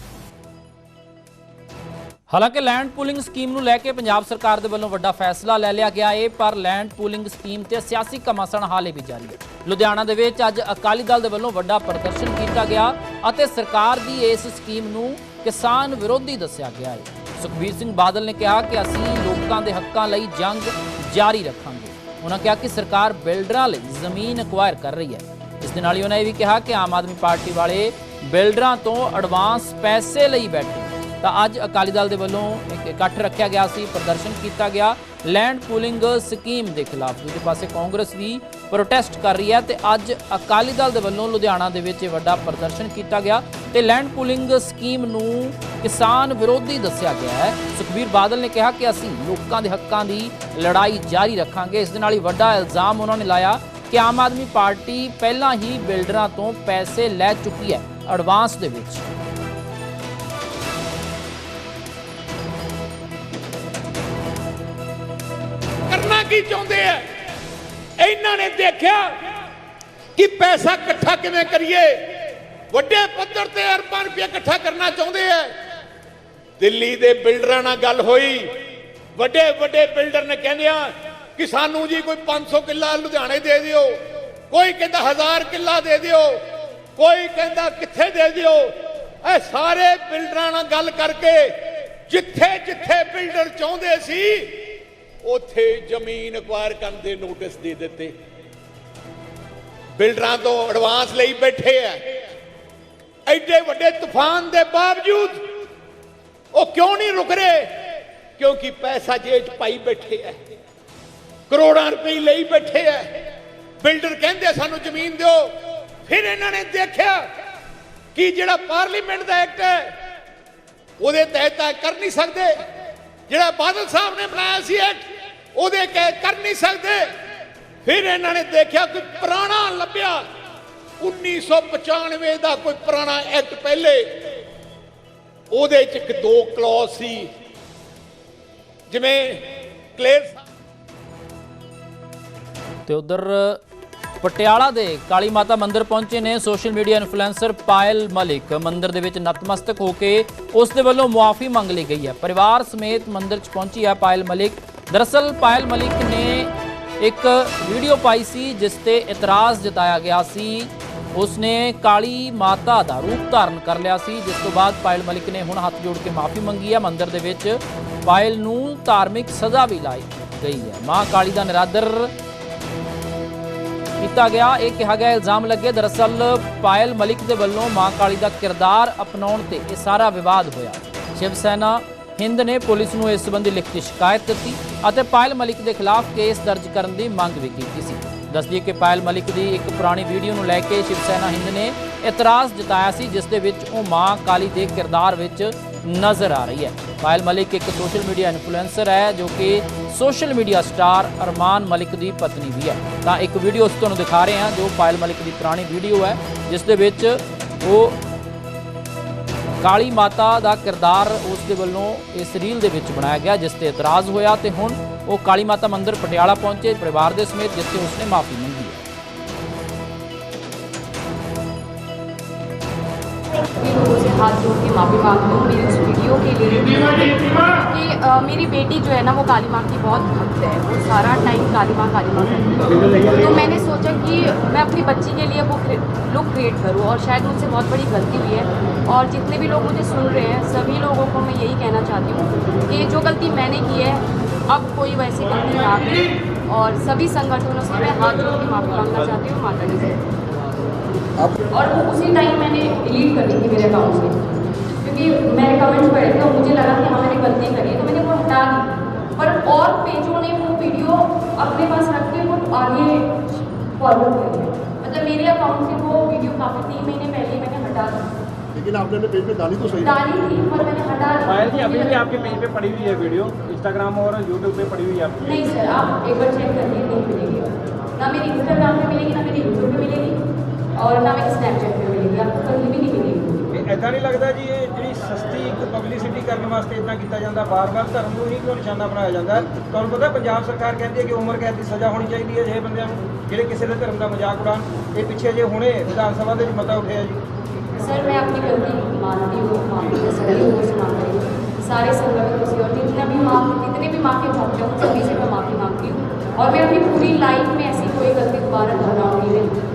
ਹਾਲਾਂਕਿ ਲੈਂਡ ਪੂਲਿੰਗ ਸਕੀਮ ਨੂੰ ਲੈ ਕੇ ਪੰਜਾਬ ਸਰਕਾਰ ਦੇ ਵੱਲੋਂ ਵੱਡਾ ਫੈਸਲਾ ਲੈ ਲਿਆ ਗਿਆ ਏ, ਪਰ ਲੈਂਡ ਪੂਲਿੰਗ ਸਕੀਮ ਤੇ ਸਿਆਸੀ ਘਮਾਸਣ ਹਾਲੇ ਵੀ ਜਾਰੀ ਹੈ। ਲੁਧਿਆਣਾ ਦੇ ਵਿੱਚ ਅੱਜ ਅਕਾਲੀ ਦਲ ਦੇ ਵੱਲੋਂ ਵੱਡਾ ਪ੍ਰਦਰਸ਼ਨ ਕੀਤਾ ਗਿਆ ਅਤੇ ਸਰਕਾਰ ਦੀ ਇਸ ਸਕੀਮ ਨੂੰ ਕਿਸਾਨ ਵਿਰੋਧੀ ਦੱਸਿਆ ਗਿਆ ਹੈ ਸੁਖਬੀਰ ਸਿੰਘ ਬਾਦਲ ਨੇ ਕਿਹਾ ਕਿ ਅਸੀਂ ਲੋਕਾਂ ਦੇ ਹੱਕਾਂ ਲਈ ਜੰਗ ਜਾਰੀ ਰੱਖਾਂਗੇ। ਉਹਨਾਂ ਕਿਹਾ ਕਿ ਸਰਕਾਰ ਬਿਲਡਰਾਂ ਲਈ ਜ਼ਮੀਨ ਅਕਵਾਇਰ ਕਰ ਰਹੀ ਹੈ। ਇਸ ਦੇ ਨਾਲ ਹੀ ਉਹਨਾਂ ਇਹ ਵੀ ਕਿਹਾ ਕਿ ਆਮ ਆਦਮੀ ਪਾਰਟੀ ਵਾਲੇ ਬਿਲਡਰਾਂ ਤੋਂ ਐਡਵਾਂਸ ਪੈਸੇ ਲਈ ਬੈਠੇ ਤਾਂ ਅੱਜ ਅਕਾਲੀ ਦਲ ਦੇ ਵੱਲੋਂ ਇੱਕ ਇਕੱਠ ਰੱਖਿਆ ਗਿਆ ਸੀ, ਪ੍ਰਦਰਸ਼ਨ ਕੀਤਾ ਗਿਆ। ਲੈਂਡ ਪੂਲਿੰਗ ਸਕੀਮ ਦੇ ਖਿਲਾਫ ਦੂਜੇ ਪਾਸੇ ਕਾਂਗਰਸ ਵੀ ਪ੍ਰੋਟੈਸਟ ਕਰ ਰਹੀ ਹੈ ਤੇ ਅੱਜ ਅਕਾਲੀ ਦਲ ਦੇ ਵੱਲੋਂ ਲੁਧਿਆਣਾ ਦੇ ਵਿੱਚ ਇਹ ਵੱਡਾ ਪ੍ਰਦਰਸ਼ਨ ਕੀਤਾ ਗਿਆ ਤੇ ਲੈਂਡ ਪੂਲਿੰਗ ਸਕੀਮ ਨੂੰ ਕਿਸਾਨ ਵਿਰੋਧੀ ਦੱਸਿਆ ਗਿਆ ਹੈ। ਸੁਖਬੀਰ ਬਾਦਲ ਨੇ ਕਿਹਾ ਕਿ ਅਸੀਂ ਲੋਕਾਂ ਦੇ ਹੱਕਾਂ ਦੀ ਲੜਾਈ ਜਾਰੀ ਰੱਖਾਂਗੇ। ਇਸ ਦੇ ਨਾਲ ਹੀ ਵੱਡਾ ਇਲਜ਼ਾਮ ਉਹਨਾਂ ਨੇ ਲਾਇਆ ਕਿ ਆਮ ਆਦਮੀ ਪਾਰਟੀ ਪਹਿਲਾਂ ਹੀ ਬਿਲਡਰਾਂ ਤੋਂ ਪੈਸੇ ਲੈ ਚੁੱਕੀ ਹੈ ਐਡਵਾਂਸ ਦੇ ਵਿੱਚ। ਕੀ ਚਾਹੁੰਦੇ ਆ? ਇਹਨਾਂ ਨੇ ਦੇਖਿਆ ਕਿ ਪੈਸਾ ਇਕੱਠਾ ਕਿਵੇਂ ਕਰੀਏ? ਵੱਡੇ ਪੱਧਰ ਤੇ ਅਰਬਾਂ ਰੁਪਏ ਇਕੱਠਾ ਕਰਨਾ ਚਾਹੁੰਦੇ ਆ। ਦਿੱਲੀ ਦੇ ਬਿਲਡਰਾਂ ਨਾਲ ਗੱਲ ਹੋਈ। ਵੱਡੇ ਵੱਡੇ ਬਿਲਡਰ ਨੇ ਕਹਿੰਦੇ ਆ ਕਿ ਸਾਨੂੰ ਜੀ ਕੋਈ 500 ਕਿੱਲਾ ਲੁਧਿਆਣੇ ਦੇ ਦਿਓ, ਕੋਈ ਕਹਿੰਦਾ 1000 ਕਿੱਲਾ ਦੇ ਦਿਓ, ਕੋਈ ਕਹਿੰਦਾ ਕਿੱਥੇ ਦੇ ਦਿਓ। ਇਹ ਸਾਰੇ ਬਿਲਡਰਾਂ ਨਾਲ ਗੱਲ ਕਰਕੇ ਜਿੱਥੇ ਜਿੱਥੇ ਬਿਲਡਰ ਚਾਹੁੰਦੇ ਸੀ ਉੱਥੇ ਜ਼ਮੀਨ ਅਕਵਾਇਰ ਕਰਨ ਦੇ ਨੋਟਿਸ ਦੇ ਦਿੱਤੇ। ਬਿਲਡਰਾਂ ਤੋਂ ਐਡਵਾਂਸ ਲਈ ਬੈਠੇ ਆ ਐਡੇ ਵੱਡੇ ਤੂਫਾਨ ਦੇ ਬਾਵਜੂਦ ਉਹ ਕਿਉਂ ਨਹੀਂ ਰੁਕ ਰਹੇ? ਕਿਉਂਕਿ ਪੈਸਾ ਜੇਬ 'ਚ ਪਾਈ ਬੈਠੇ ਆ ਕਰੋੜਾਂ ਰੁਪਏ ਲਈ ਬੈਠੇ ਆ ਬਿਲਡਰ ਕਹਿੰਦੇ ਸਾਨੂੰ ਜ਼ਮੀਨ ਦਿਓ। ਫਿਰ ਇਹਨਾਂ ਨੇ ਦੇਖਿਆ ਕਿ ਜਿਹੜਾ ਪਾਰਲੀਮੈਂਟ ਦਾ ਐਕਟ ਹੈ ਉਹਦੇ ਤਹਿਤ ਕਰ ਨਹੀਂ ਸਕਦੇ। ਜਿਹੜਾ ਬਾਦਲ ਸਾਹਿਬ ਨੇ ਬਣਾਇਆ ਸੀ ਐਕਟ ਉਹਦੇ ਕਹਿ ਕਰ ਨਹੀਂ ਸਕਦੇ। ਫਿਰ ਇਹਨਾਂ ਨੇ ਦੇਖਿਆ ਕੋਈ ਪੁਰਾਣਾ ਲੱਭਿਆ। 1995 ਦਾ ਕੋਈ ਪੁਰਾਣਾ ਐਕਟ ਪਹਿਲੇ। ਉਹਦੇ ਚ ਇੱਕ ਦੋ ਕਲੌਜ਼ ਸੀ। ਜਿਵੇਂ ਕਲੇਰ ਤੇ ਉਧਰ ਪਟਿਆਲਾ ਦੇ ਕਾਲੀ ਮਾਤਾ ਮੰਦਿਰ ਪਹੁੰਚੇ ਨੇ social media influencer Payal Malik. ਮੰਦਿਰ ਦੇ ਵਿੱਚ ਨਤਮਸਤਕ ਹੋ ਕੇ ਉਸ ਦੇ ਵੱਲੋਂ ਮੁਆਫੀ ਮੰਗ ਲਈ ਗਈ ਹੈ। ਪਰਿਵਾਰ ਸਮੇਤ ਮੰਦਿਰ 'ਚ ਪਹੁੰਚੀ ਹੈ ਪਾਇਲ ਮਲਿਕ। ਦਰਅਸਲ ਪਾਇਲ ਮਲਿਕ ਨੇ ਇੱਕ ਵੀਡੀਓ ਪਾਈ ਸੀ, ਜਿਸ ਤੇ ਇਤਰਾਜ਼ ਜਤਾਇਆ ਗਿਆ ਸੀ। ਉਸਨੇ ਕਾਲੀ ਮਾਤਾ ਦਾ ਰੂਪ ਧਾਰਨ ਕਰ ਲਿਆ ਸੀ, ਜਿਸ ਤੋਂ ਬਾਅਦ ਪਾਇਲ ਮਲਿਕ ਨੇ ਹੁਣ ਹੱਥ ਜੋੜ ਕੇ ਮਾਫੀ ਮੰਗੀ ਹੈ। ਮੰਦਰ ਦੇ ਵਿੱਚ ਪਾਇਲ ਨੂੰ ਧਾਰਮਿਕ ਸਜ਼ਾ ਵੀ ਲਾਈ ਗਈ ਹੈ। ਮਾਂ ਕਾਲੀ ਦਾ ਨਿਰਾਦਰ ਕੀਤਾ ਗਿਆ। ਇਹ ਕਿਹਾ ਗਿਆ, ਇਲਜ਼ਾਮ ਲੱਗੇ, ਦਰਅਸਲ ਪਾਇਲ ਮਲਿਕ ਦੇ ਵੱਲੋਂ ਮਾਂ ਕਾਲੀ ਦਾ ਕਿਰਦਾਰ ਅਪਣਾਉਣ ਤੇ ਇਹ ਸਾਰਾ ਵਿਵਾਦ ਹੋਇਆ। ਸ਼ਿਵ ਸੈਨਾ ਹਿੰਦ ਨੇ ਪੁਲਿਸ ਨੂੰ ਇਸ ਸੰਬੰਧੀ ਲਿਖਤੀ ਸ਼ਿਕਾਇਤ ਦਿੱਤੀ ਅਤੇ ਪਾਇਲ ਮਲਿਕ ਦੇ ਖਿਲਾਫ ਕੇਸ ਦਰਜ ਕਰਨ ਦੀ ਮੰਗ ਵੀ ਕੀਤੀ ਸੀ। ਦੱਸਦੀ ਕਿ ਪਾਇਲ ਮਲਿਕ ਦੀ ਇੱਕ ਪੁਰਾਣੀ ਵੀਡੀਓ ਨੂੰ ਲੈ ਕੇ ਸ਼ਿਵ ਸੈਨਾ ਹਿੰਦ ਨੇ ਇਤਰਾਜ਼ ਜਤਾਇਆ ਸੀ, ਜਿਸ ਦੇ ਵਿੱਚ ਉਹ ਮਾਂ ਕਾਲੀ ਦੇ ਕਿਰਦਾਰ ਵਿੱਚ ਨਜ਼ਰ ਆ ਰਹੀ ਹੈ। ਪਾਇਲ ਮਲਿਕ ਇੱਕ ਸੋਸ਼ਲ ਮੀਡੀਆ ਇਨਫਲੂਐਂਸਰ ਹੈ, ਜੋ ਕਿ social media star Armaan Malik ਦੀ ਪਤਨੀ ਵੀ ਹੈ। ਤਾਂ ਇੱਕ ਵੀਡੀਓ ਅਸੀਂ ਤੁਹਾਨੂੰ ਦਿਖਾ ਰਹੇ ਹਾਂ, ਜੋ ਪਾਇਲ ਮਲਿਕ ਦੀ ਪੁਰਾਣੀ ਵੀਡੀਓ ਹੈ, ਜਿਸ ਦੇ ਵਿੱਚ ਉਹ ਕਾਲੀ ਮਾਤਾ ਦਾ ਕਿਰਦਾਰ ਉਸ ਦੇ ਵੱਲੋਂ ਇਸ ਰੀਲ ਦੇ ਵਿੱਚ ਬਣਾਇਆ ਗਿਆ, ਜਿਸ ਤੇ ਇਤਰਾਜ਼ ਹੋਇਆ ਤੇ ਹੁਣ ਉਹ ਕਾਲੀ ਮਾਤਾ ਮੰਦਿਰ ਪਟਿਆਲਾ ਪਹੁੰਚੇ ਪਰਿਵਾਰ ਦੇ ਸਮੇਤ, ਜਿੱਥੇ ਉਸਨੇ ਮਾਫੀ ਮੰਗੀ। जोड़ के माफ़ी मांगती हूँ मेरी उस वीडियो के लिए कि अ, मेरी बेटी जो है ना वो काली माँ की बहुत भक्त है। वो सारा टाइम काली माँ काली माँ करती है। तो मैंने सोचा कि मैं अपनी बच्ची के लिए वो लुक क्रिएट करूँ और शायद मुझसे बहुत बड़ी गलती हुई है। और जितने भी लोग मुझे सुन रहे हैं सभी लोगों को मैं यही कहना चाहती हूँ कि जो गलती मैंने की है अब कोई वैसी गलती ना करे। और सभी संगठनों से मैं हाथ जोड़ के माफ़ी मांगना चाहती हूँ माता जी से। और वो उसी टाइम मैंने डिलीट कर दी थी मेरे अकाउंट से क्योंकि मैंने कमेंट्स पढ़े थे और मुझे लगा कि हाँ मैंने गलती करी है तो मैंने वो हटा दी। पर और पेजों ने वो वीडियो अपने पास रख के वो आगे फॉरवर्ड कर दिया। मतलब मेरे अकाउंट से वो वीडियो काफ़ी तीन महीने पहले ही मैंने हटा दी। लेकिन आपने अपने पेज पे डाली तो सही। डाली थी पर मैंने हटा दी। पायल जी अभी भी आपके पेज पे पड़ी हुई है वीडियो इंस्टाग्राम और यूट्यूब पे पड़ी हुई है आपकी? नहीं सर आप एक बार चेक करिए नहीं मिलेगी ना मेरी इंस्टाग्राम पे मिलेगी ना मेरी यूट्यूब पे मिलेगी। और ना मेरी स्नैपचैट पे मिलेगी आपको कहीं भी नहीं मिलेगी ਐਦਾਂ ਨਹੀਂ ਲੱਗਦਾ ਜੀ ਇਹ ਜਿਹੜੀ ਸਸਤੀ ਇੱਕ ਪਬਲਿਸਿਟੀ ਕਰਨ ਵਾਸਤੇ ਇਦਾਂ ਕੀਤਾ ਜਾਂਦਾ ਬਾਰ-ਬਾਰ ਧਰਮ ਨੂੰ ਹੀ ਕਿਉਂ ਨਿਸ਼ਾਨਾ ਬਣਾਇਆ ਜਾਂਦਾ ਹੈ? ਤੁਹਾਨੂੰ ਪਤਾ ਪੰਜਾਬ ਸਰਕਾਰ ਕਹਿੰਦੀ ਹੈ ਕਿ ਉਮਰ ਕੈਦ ਦੀ ਸਜ਼ਾ ਹੋਣੀ ਚਾਹੀਦੀ ਹੈ ਜਿਹੇ ਬੰਦਿਆਂ ਨੂੰ ਜਿਹੜੇ ਕਿਸੇ ਦੇ ਧਰਮ ਦਾ ਮਜ਼ਾਕ ਉਡਾਣ ਇਹ ਪਿੱਛੇ ਜੇ ਹੁਣੇ ਵਿਧਾਨ ਸਭਾ ਦੇ ਵਿੱਚ ਮਤਾ ਉੱਠਿਆ ਜੀ सर मैं अपनी गलती मानती हूँ माफी कर सकती हूँ उस मामले में सारे संगठनों से और जितना भी माफ जितने भी माँ के भक्त हैं उन सभी से मैं माफ़ी मांगती हूँ और मैं अपनी पूरी लाइफ में ऐसी कोई गलती दोबारा दोहराऊंगी नहीं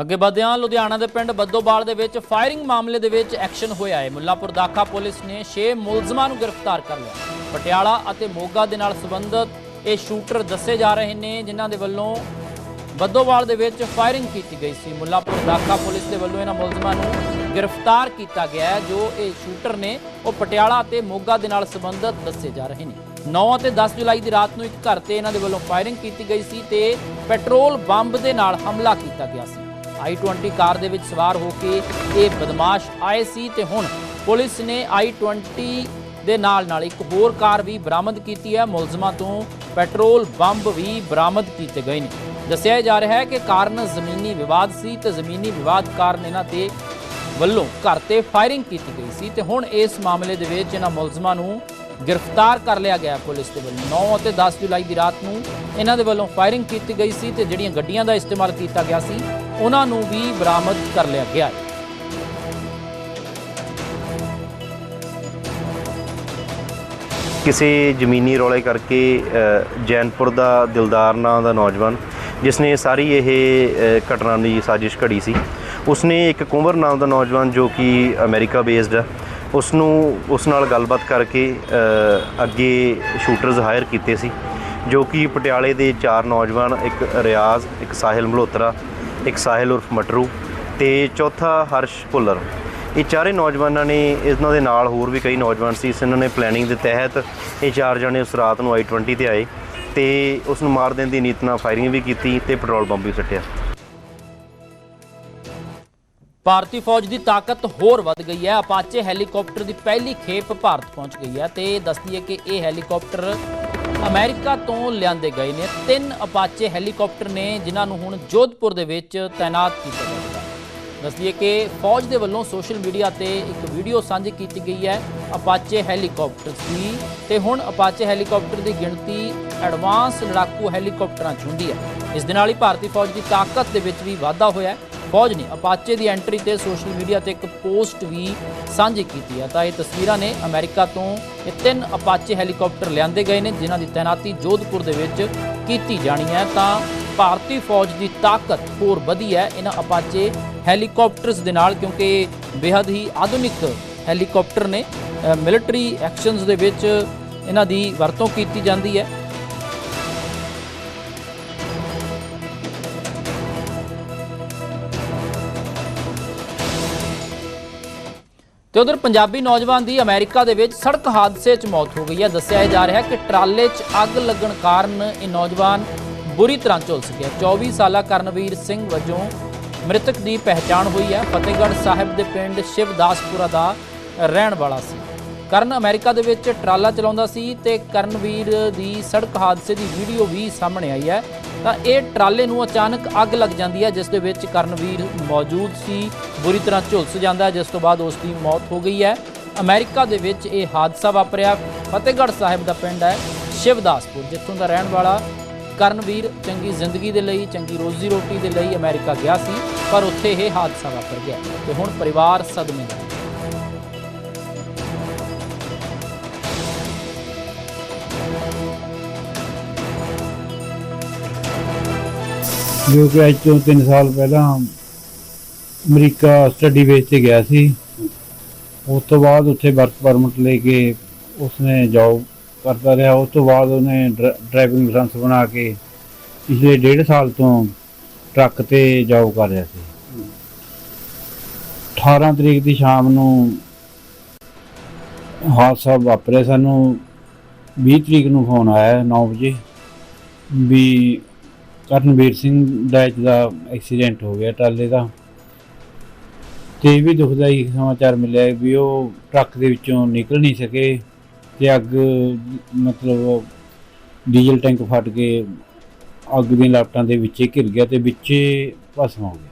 ਅੱਗੇ ਵਧਦੇ ਲੁਧਿਆਣਾ ਦੇ ਪਿੰਡ ਬੱਦੋਵਾਲ ਦੇ ਵਿੱਚ ਫਾਇਰਿੰਗ ਮਾਮਲੇ ਦੇ ਵਿੱਚ ਐਕਸ਼ਨ ਹੋਇਆ ਹੈ। ਮੁੱਲਾਪੁਰ ਦਾਖਾ ਪੁਲਿਸ ਨੇ 6 ਮੁਲਜ਼ਮਾਂ ਨੂੰ ਗ੍ਰਿਫਤਾਰ ਕਰ ਲਿਆ। ਪਟਿਆਲਾ ਅਤੇ ਮੋਗਾ ਦੇ ਨਾਲ ਸੰਬੰਧਿਤ ਇਹ ਸ਼ੂਟਰ ਦੱਸੇ ਜਾ ਰਹੇ ਨੇ, ਜਿਨ੍ਹਾਂ ਦੇ ਵੱਲੋਂ ਬੱਦੋਵਾਲ ਦੇ ਵਿੱਚ ਫਾਇਰਿੰਗ ਕੀਤੀ ਗਈ ਸੀ। ਮੁੱਲਾਪੁਰ ਦਾਖਾ ਪੁਲਿਸ ਦੇ ਵੱਲੋਂ ਇਹਨਾਂ ਮੁਲਜ਼ਮਾਂ ਨੂੰ ਗ੍ਰਿਫਤਾਰ ਕੀਤਾ ਗਿਆ ਹੈ, ਜੋ ਇਹ ਸ਼ੂਟਰ ਨੇ ਉਹ ਪਟਿਆਲਾ ਅਤੇ ਮੋਗਾ ਦੇ ਨਾਲ ਸੰਬੰਧਿਤ ਦੱਸੇ ਜਾ ਰਹੇ ਨੇ। 9 ਅਤੇ 10 ਜੁਲਾਈ ਦੀ ਰਾਤ ਨੂੰ ਇੱਕ ਘਰ ਤੇ ਇਹਨਾਂ ਦੇ ਵੱਲੋਂ ਫਾਇਰਿੰਗ ਕੀਤੀ ਗਈ ਸੀ ਤੇ ਪੈਟਰੋਲ ਬੰਬ ਦੇ ਨਾਲ ਹਮਲਾ ਕੀਤਾ ਗਿਆ ਸੀ। I20 ਕਾਰ ਦੇ ਵਿੱਚ ਸਵਾਰ ਹੋ ਕੇ ਇਹ ਬਦਮਾਸ਼ ਆਏ ਸੀ ਤੇ ਹੁਣ ਪੁਲਿਸ ਨੇ i20 ਦੇ ਨਾਲ ਨਾਲ ਇੱਕ ਹੋਰ ਕਾਰ ਵੀ ਬਰਾਮਦ ਕੀਤੀ ਹੈ। ਮੁਲਜ਼ਮਾਂ ਤੋਂ ਪੈਟਰੋਲ ਬੰਬ ਵੀ ਬਰਾਮਦ ਕੀਤੇ ਗਏ ਨੇ। ਦੱਸਿਆ ਜਾ ਰਿਹਾ ਹੈ ਕਿ ਕਾਰਨ ਜ਼ਮੀਨੀ ਵਿਵਾਦ ਸੀ ਤੇ ਜ਼ਮੀਨੀ ਵਿਵਾਦ ਕਾਰਨ ਇਹਨਾਂ ਤੇ ਵੱਲੋਂ ਘਰ ਤੇ ਫਾਇਰਿੰਗ ਕੀਤੀ ਗਈ ਸੀ ਤੇ ਹੁਣ ਇਸ ਮਾਮਲੇ ਦੇ ਵਿੱਚ ਇਹਨਾਂ ਮੁਲਜ਼ਮਾਂ ਨੂੰ ਗ੍ਰਿਫਤਾਰ ਕਰ ਲਿਆ ਗਿਆ ਪੁਲਿਸ ਦੇ ਵੱਲੋਂ। 9 ਅਤੇ 10 ਜੁਲਾਈ ਦੀ ਰਾਤ ਨੂੰ ਇਹਨਾਂ ਦੇ ਵੱਲੋਂ ਫਾਇਰਿੰਗ ਕੀਤੀ ਗਈ ਸੀ ਤੇ ਜਿਹੜੀਆਂ ਗੱਡੀਆਂ ਦਾ ਇਸਤੇਮਾਲ ਕੀਤਾ ਗਿਆ ਸੀ ਉਹਨਾਂ ਨੂੰ ਵੀ ਬਰਾਮਦ ਕਰ ਲਿਆ ਗਿਆ ਹੈ। ਕਿਸੇ ਜ਼ਮੀਨੀ ਰੌਲੇ ਕਰਕੇ ਜੈਨਪੁਰ ਦਾ ਦਿਲਦਾਰ ਨਾਂ ਦਾ ਨੌਜਵਾਨ, ਜਿਸ ਨੇ ਸਾਰੀ ਇਹ ਘਟਨਾ ਦੀ ਸਾਜ਼ਿਸ਼ ਘੜੀ ਸੀ, ਉਸਨੇ ਇੱਕ ਕੁੰਵਰ ਨਾਮ ਦਾ ਨੌਜਵਾਨ ਜੋ ਕਿ ਅਮਰੀਕਾ ਬੇਸਡ ਹੈ ਉਸ ਨੂੰ ਉਸ ਨਾਲ ਗੱਲਬਾਤ ਕਰਕੇ ਅੱਗੇ ਸ਼ੂਟਰਸ ਹਾਇਰ ਕੀਤੇ ਸੀ, ਜੋ ਕਿ ਪਟਿਆਲੇ ਦੇ ਚਾਰ ਨੌਜਵਾਨ, ਇੱਕ ਰਿਆਜ਼, ਇੱਕ ਸਾਹਿਲ ਮਲਹੋਤਰਾ ਇੱਕ ਸਾਹਿਲ ਉਰਫ ਮਟਰੂ ਤੇ ਚੌਥਾ ਹਰਸ਼ ਭੁੱਲਰ। ਇਹ ਚਾਰੇ ਨੌਜਵਾਨਾਂ ਨੇ ਇਹਨਾਂ ਦੇ ਨਾਲ ਹੋਰ ਵੀ ਕਈ ਨੌਜਵਾਨ ਸੀ। ਇਸ ਇਹਨਾਂ ਨੇ ਪਲੈਨਿੰਗ ਦੇ ਤਹਿਤ ਇਹ ਚਾਰ ਜਣੇ ਉਸ ਰਾਤ ਨੂੰ i20 ਤੇ ਆਏ ਤੇ ਉਸ ਨੂੰ ਮਾਰ ਦੇਣ ਦੀ ਨੀਤ ਨਾਲ ਫਾਇਰਿੰਗ ਵੀ ਕੀਤੀ ਤੇ ਪੈਟਰੋਲ ਬੰਬ ਵੀ ਸੁੱਟਿਆ। ਭਾਰਤੀ ਫੌਜ ਦੀ ਤਾਕਤ ਹੋਰ ਵੱਧ ਗਈ ਹੈ। ਅਪਾਚੇ ਹੈਲੀਕਾਪਟਰ ਦੀ ਪਹਿਲੀ ਖੇਪ ਭਾਰਤ ਪਹੁੰਚ ਗਈ ਹੈ ਤੇ ਦੱਸਦੀ ਹੈ ਕਿ ਇਹ ਹੈਲੀਕਾਪਟਰ ਅਮਰੀਕਾ ਤੋਂ ਲਿਆਂਦੇ ਗਏ ਨੇ ਤਿੰਨ ਅਪਾਚੇ ਹੈਲੀਕਾਪਟਰ ਨੇ, ਜਿਨ੍ਹਾਂ ਨੂੰ ਹੁਣ ਜੋਧਪੁਰ ਦੇ ਵਿੱਚ ਤਾਇਨਾਤ ਕੀਤਾ ਜਾਵੇਗਾ ਦੱਸਦੀਏ ਕਿ ਫੌਜ ਦੇ ਵੱਲੋਂ ਸੋਸ਼ਲ ਮੀਡੀਆ ਤੇ ਇੱਕ ਵੀਡੀਓ ਸਾਂਝੀ ਕੀਤੀ ਗਈ ਹੈ ਅਪਾਚੇ ਹੈਲੀਕਾਪਟਰ ਦੀ ਤੇ ਹੁਣ ਅਪਾਚੇ ਹੈਲੀਕਾਪਟਰ ਦੀ ਗਿਣਤੀ ਐਡਵਾਂਸ ਲੜਾਕੂ ਹੈਲੀਕਾਪਟਰਾਂ 'ਚ ਹੁੰਦੀ ਹੈ। ਇਸ ਦੇ ਨਾਲ ਹੀ ਭਾਰਤੀ ਫੌਜ ਦੀ ਤਾਕਤ ਦੇ ਵਿੱਚ ਵੀ ਵਾਧਾ ਹੋਇਆ ਹੈ। ਫੌਜ ਨੇ ਅਪਾਚੇ ਦੀ ਐਂਟਰੀ ਤੇ ਸੋਸ਼ਲ ਮੀਡੀਆ ਤੇ ਇੱਕ ਪੋਸਟ ਵੀ ਸਾਂਝੀ ਕੀਤੀ ਹੈ ਤਾਂ ਇਹ ਤਸਵੀਰਾਂ ਨੇ ਅਮਰੀਕਾ ਤੋਂ ਇਹ ਤਿੰਨ ਅਪਾਚੇ ਹੈਲੀਕਾਪਟਰ ਲਿਆਂਦੇ ਗਏ ਨੇ, ਜਿਨ੍ਹਾਂ ਦੀ ਤਾਇਨਾਤੀ ਜੋਧਪੁਰ ਦੇ ਵਿੱਚ ਕੀਤੀ ਜਾਣੀ ਹੈ। ਤਾਂ ਭਾਰਤੀ ਫੌਜ ਦੀ ਤਾਕਤ ਹੋਰ ਵਧੀ ਹੈ ਇਹਨਾਂ ਅਪਾਚੇ ਹੈਲੀਕਾਪਟਰਸ ਦੇ ਨਾਲ, ਕਿਉਂਕਿ ਇਹ ਬੇहद ਹੀ ਆਧੁਨਿਕ ਹੈਲੀਕਾਪਟਰ ਨੇ ਮਿਲਟਰੀ ਐਕਸ਼ਨਸ ਦੇ ਵਿੱਚ ਇਹਨਾਂ ਦੀ ਵਰਤੋਂ ਕੀਤੀ ਜਾਂਦੀ ਹੈ। ਤੇ ਉਧਰ ਪੰਜਾਬੀ ਨੌਜਵਾਨ ਦੀ ਅਮਰੀਕਾ ਦੇ ਵਿੱਚ ਸੜਕ ਹਾਦਸੇ 'ਚ ਮੌਤ ਹੋ ਗਈ ਹੈ। ਦੱਸਿਆ ਜਾ ਰਿਹਾ ਹੈ ਕਿ ਟਰਾਲੇ 'ਚ ਅੱਗ ਲੱਗਣ ਕਾਰਨ ਇਹ ਨੌਜਵਾਨ ਬੁਰੀ ਤਰ੍ਹਾਂ ਝੁਲਸ ਗਿਆ। 24 ਸਾਲਾ ਕਰਨਵੀਰ ਸਿੰਘ ਵਜੋਂ ਮ੍ਰਿਤਕ ਦੀ ਪਹਿਚਾਣ ਹੋਈ ਹੈ। ਫਤਿਹਗੜ੍ਹ ਸਾਹਿਬ ਦੇ ਪਿੰਡ ਸ਼ਿਵਦਾਸਪੁਰਾ ਦਾ ਰਹਿਣ ਵਾਲਾ ਸੀ। ਕਰਨ ਅਮਰੀਕਾ ਦੇ ਵਿੱਚ ਟਰਾਲਾ ਚਲਾਉਂਦਾ ਸੀ ਤੇ ਕਰਨਵੀਰ ਦੀ ਸੜਕ ਹਾਦਸੇ ਦੀ ਵੀਡੀਓ ਵੀ ਸਾਹਮਣੇ ਆਈ ਹੈ। ਤਾਂ ਇਹ ਟਰਾਲੇ ਨੂੰ ਅਚਾਨਕ ਅੱਗ ਲੱਗ ਜਾਂਦੀ ਹੈ, ਜਿਸ ਦੇ ਵਿੱਚ ਕਰਨਵੀਰ ਮੌਜੂਦ ਸੀ। ਬੁਰੀ ਤਰ੍ਹਾਂ ਝੁਲਸ ਜਾਂਦਾ ਹੈ, ਜਿਸ ਤੋਂ ਬਾਅਦ ਉਸ ਦੀ ਮੌਤ ਹੋ ਗਈ ਹੈ। ਅਮਰੀਕਾ ਦੇ ਵਿੱਚ ਇਹ ਹਾਦਸਾ ਵਾਪਰਿਆ। ਫਤਿਹਗੜ੍ਹ ਸਾਹਿਬ ਦਾ ਪਿੰਡ ਹੈ, ਸ਼ਿਵਦਾਸਪੁਰ, ਜਿੱਥੋਂ ਦਾ ਰਹਿਣ ਵਾਲਾ ਕਰਨਵੀਰ ਚੰਗੀ ਜ਼ਿੰਦਗੀ ਦੇ ਲਈ, ਚੰਗੀ ਰੋਜ਼ੀ ਰੋਟੀ ਦੇ ਲਈ ਅਮਰੀਕਾ ਗਿਆ ਸੀ, ਪਰ ਉੱਥੇ ਇਹ ਹਾਦਸਾ ਵਾਪਰ ਗਿਆ ਤੇ ਹੁਣ ਪਰਿਵਾਰ ਸਦਮੇ ਦਾ ਜੋ ਕਿ ਅੱਜ ਤੋਂ 3 ਸਾਲ ਪਹਿਲਾਂ ਅਮਰੀਕਾ ਸਟੱਡੀ ਬੇਸ ਤੇ ਗਿਆ ਸੀ। ਉਸ ਤੋਂ ਬਾਅਦ ਉੱਥੇ ਵਰਕ ਪਰਮਿਟ ਲੈ ਕੇ ਉਸਨੇ ਜੌਬ ਕਰਦਾ ਰਿਹਾ। ਉਸ ਤੋਂ ਬਾਅਦ ਉਹਨੇ ਡਰਾ- ਡਰਾਈਵਿੰਗ ਲਾਇਸੈਂਸ ਬਣਾ ਕੇ ਪਿਛਲੇ ਡੇਢ ਸਾਲ ਤੋਂ ਟਰੱਕ ਤੇ ਜੌਬ ਕਰ ਰਿਹਾ ਸੀ। 18 ਤਰੀਕ ਦੀ ਸ਼ਾਮ ਨੂੰ ਹਾਦਸਾ ਵਾਪਰਿਆ ਸਾਨੂੰ। 20 ਤਰੀਕ ਨੂੰ ਫੋਨ ਆਇਆ 9 ਵਜੇ ਵੀ ਕਰਨਵੀਰ ਸਿੰਘ ਡੈਚ ਦਾ ਐਕਸੀਡੈਂਟ ਹੋ ਗਿਆ ਟਰਾਲੇ ਦਾ। ਤੇ ਇਹ ਵੀ ਦੁਖਦਾਈ ਸਮਾਚਾਰ ਮਿਲਿਆ ਵੀ ਉਹ ਟਰੱਕ ਦੇ ਵਿੱਚੋਂ ਨਿਕਲ ਨਹੀਂ ਸਕੇ ਤੇ ਅੱਗ, ਮਤਲਬ ਡੀਜ਼ਲ ਟੈਂਕ ਫਟ ਕੇ ਅੱਗ ਦੀਆਂ ਲਾਪਟਾਂ ਦੇ ਵਿੱਚ ਘਿਰ ਗਿਆ ਤੇ ਵਿੱਚੇ ਭਸਮ ਹੋ ਗਿਆ।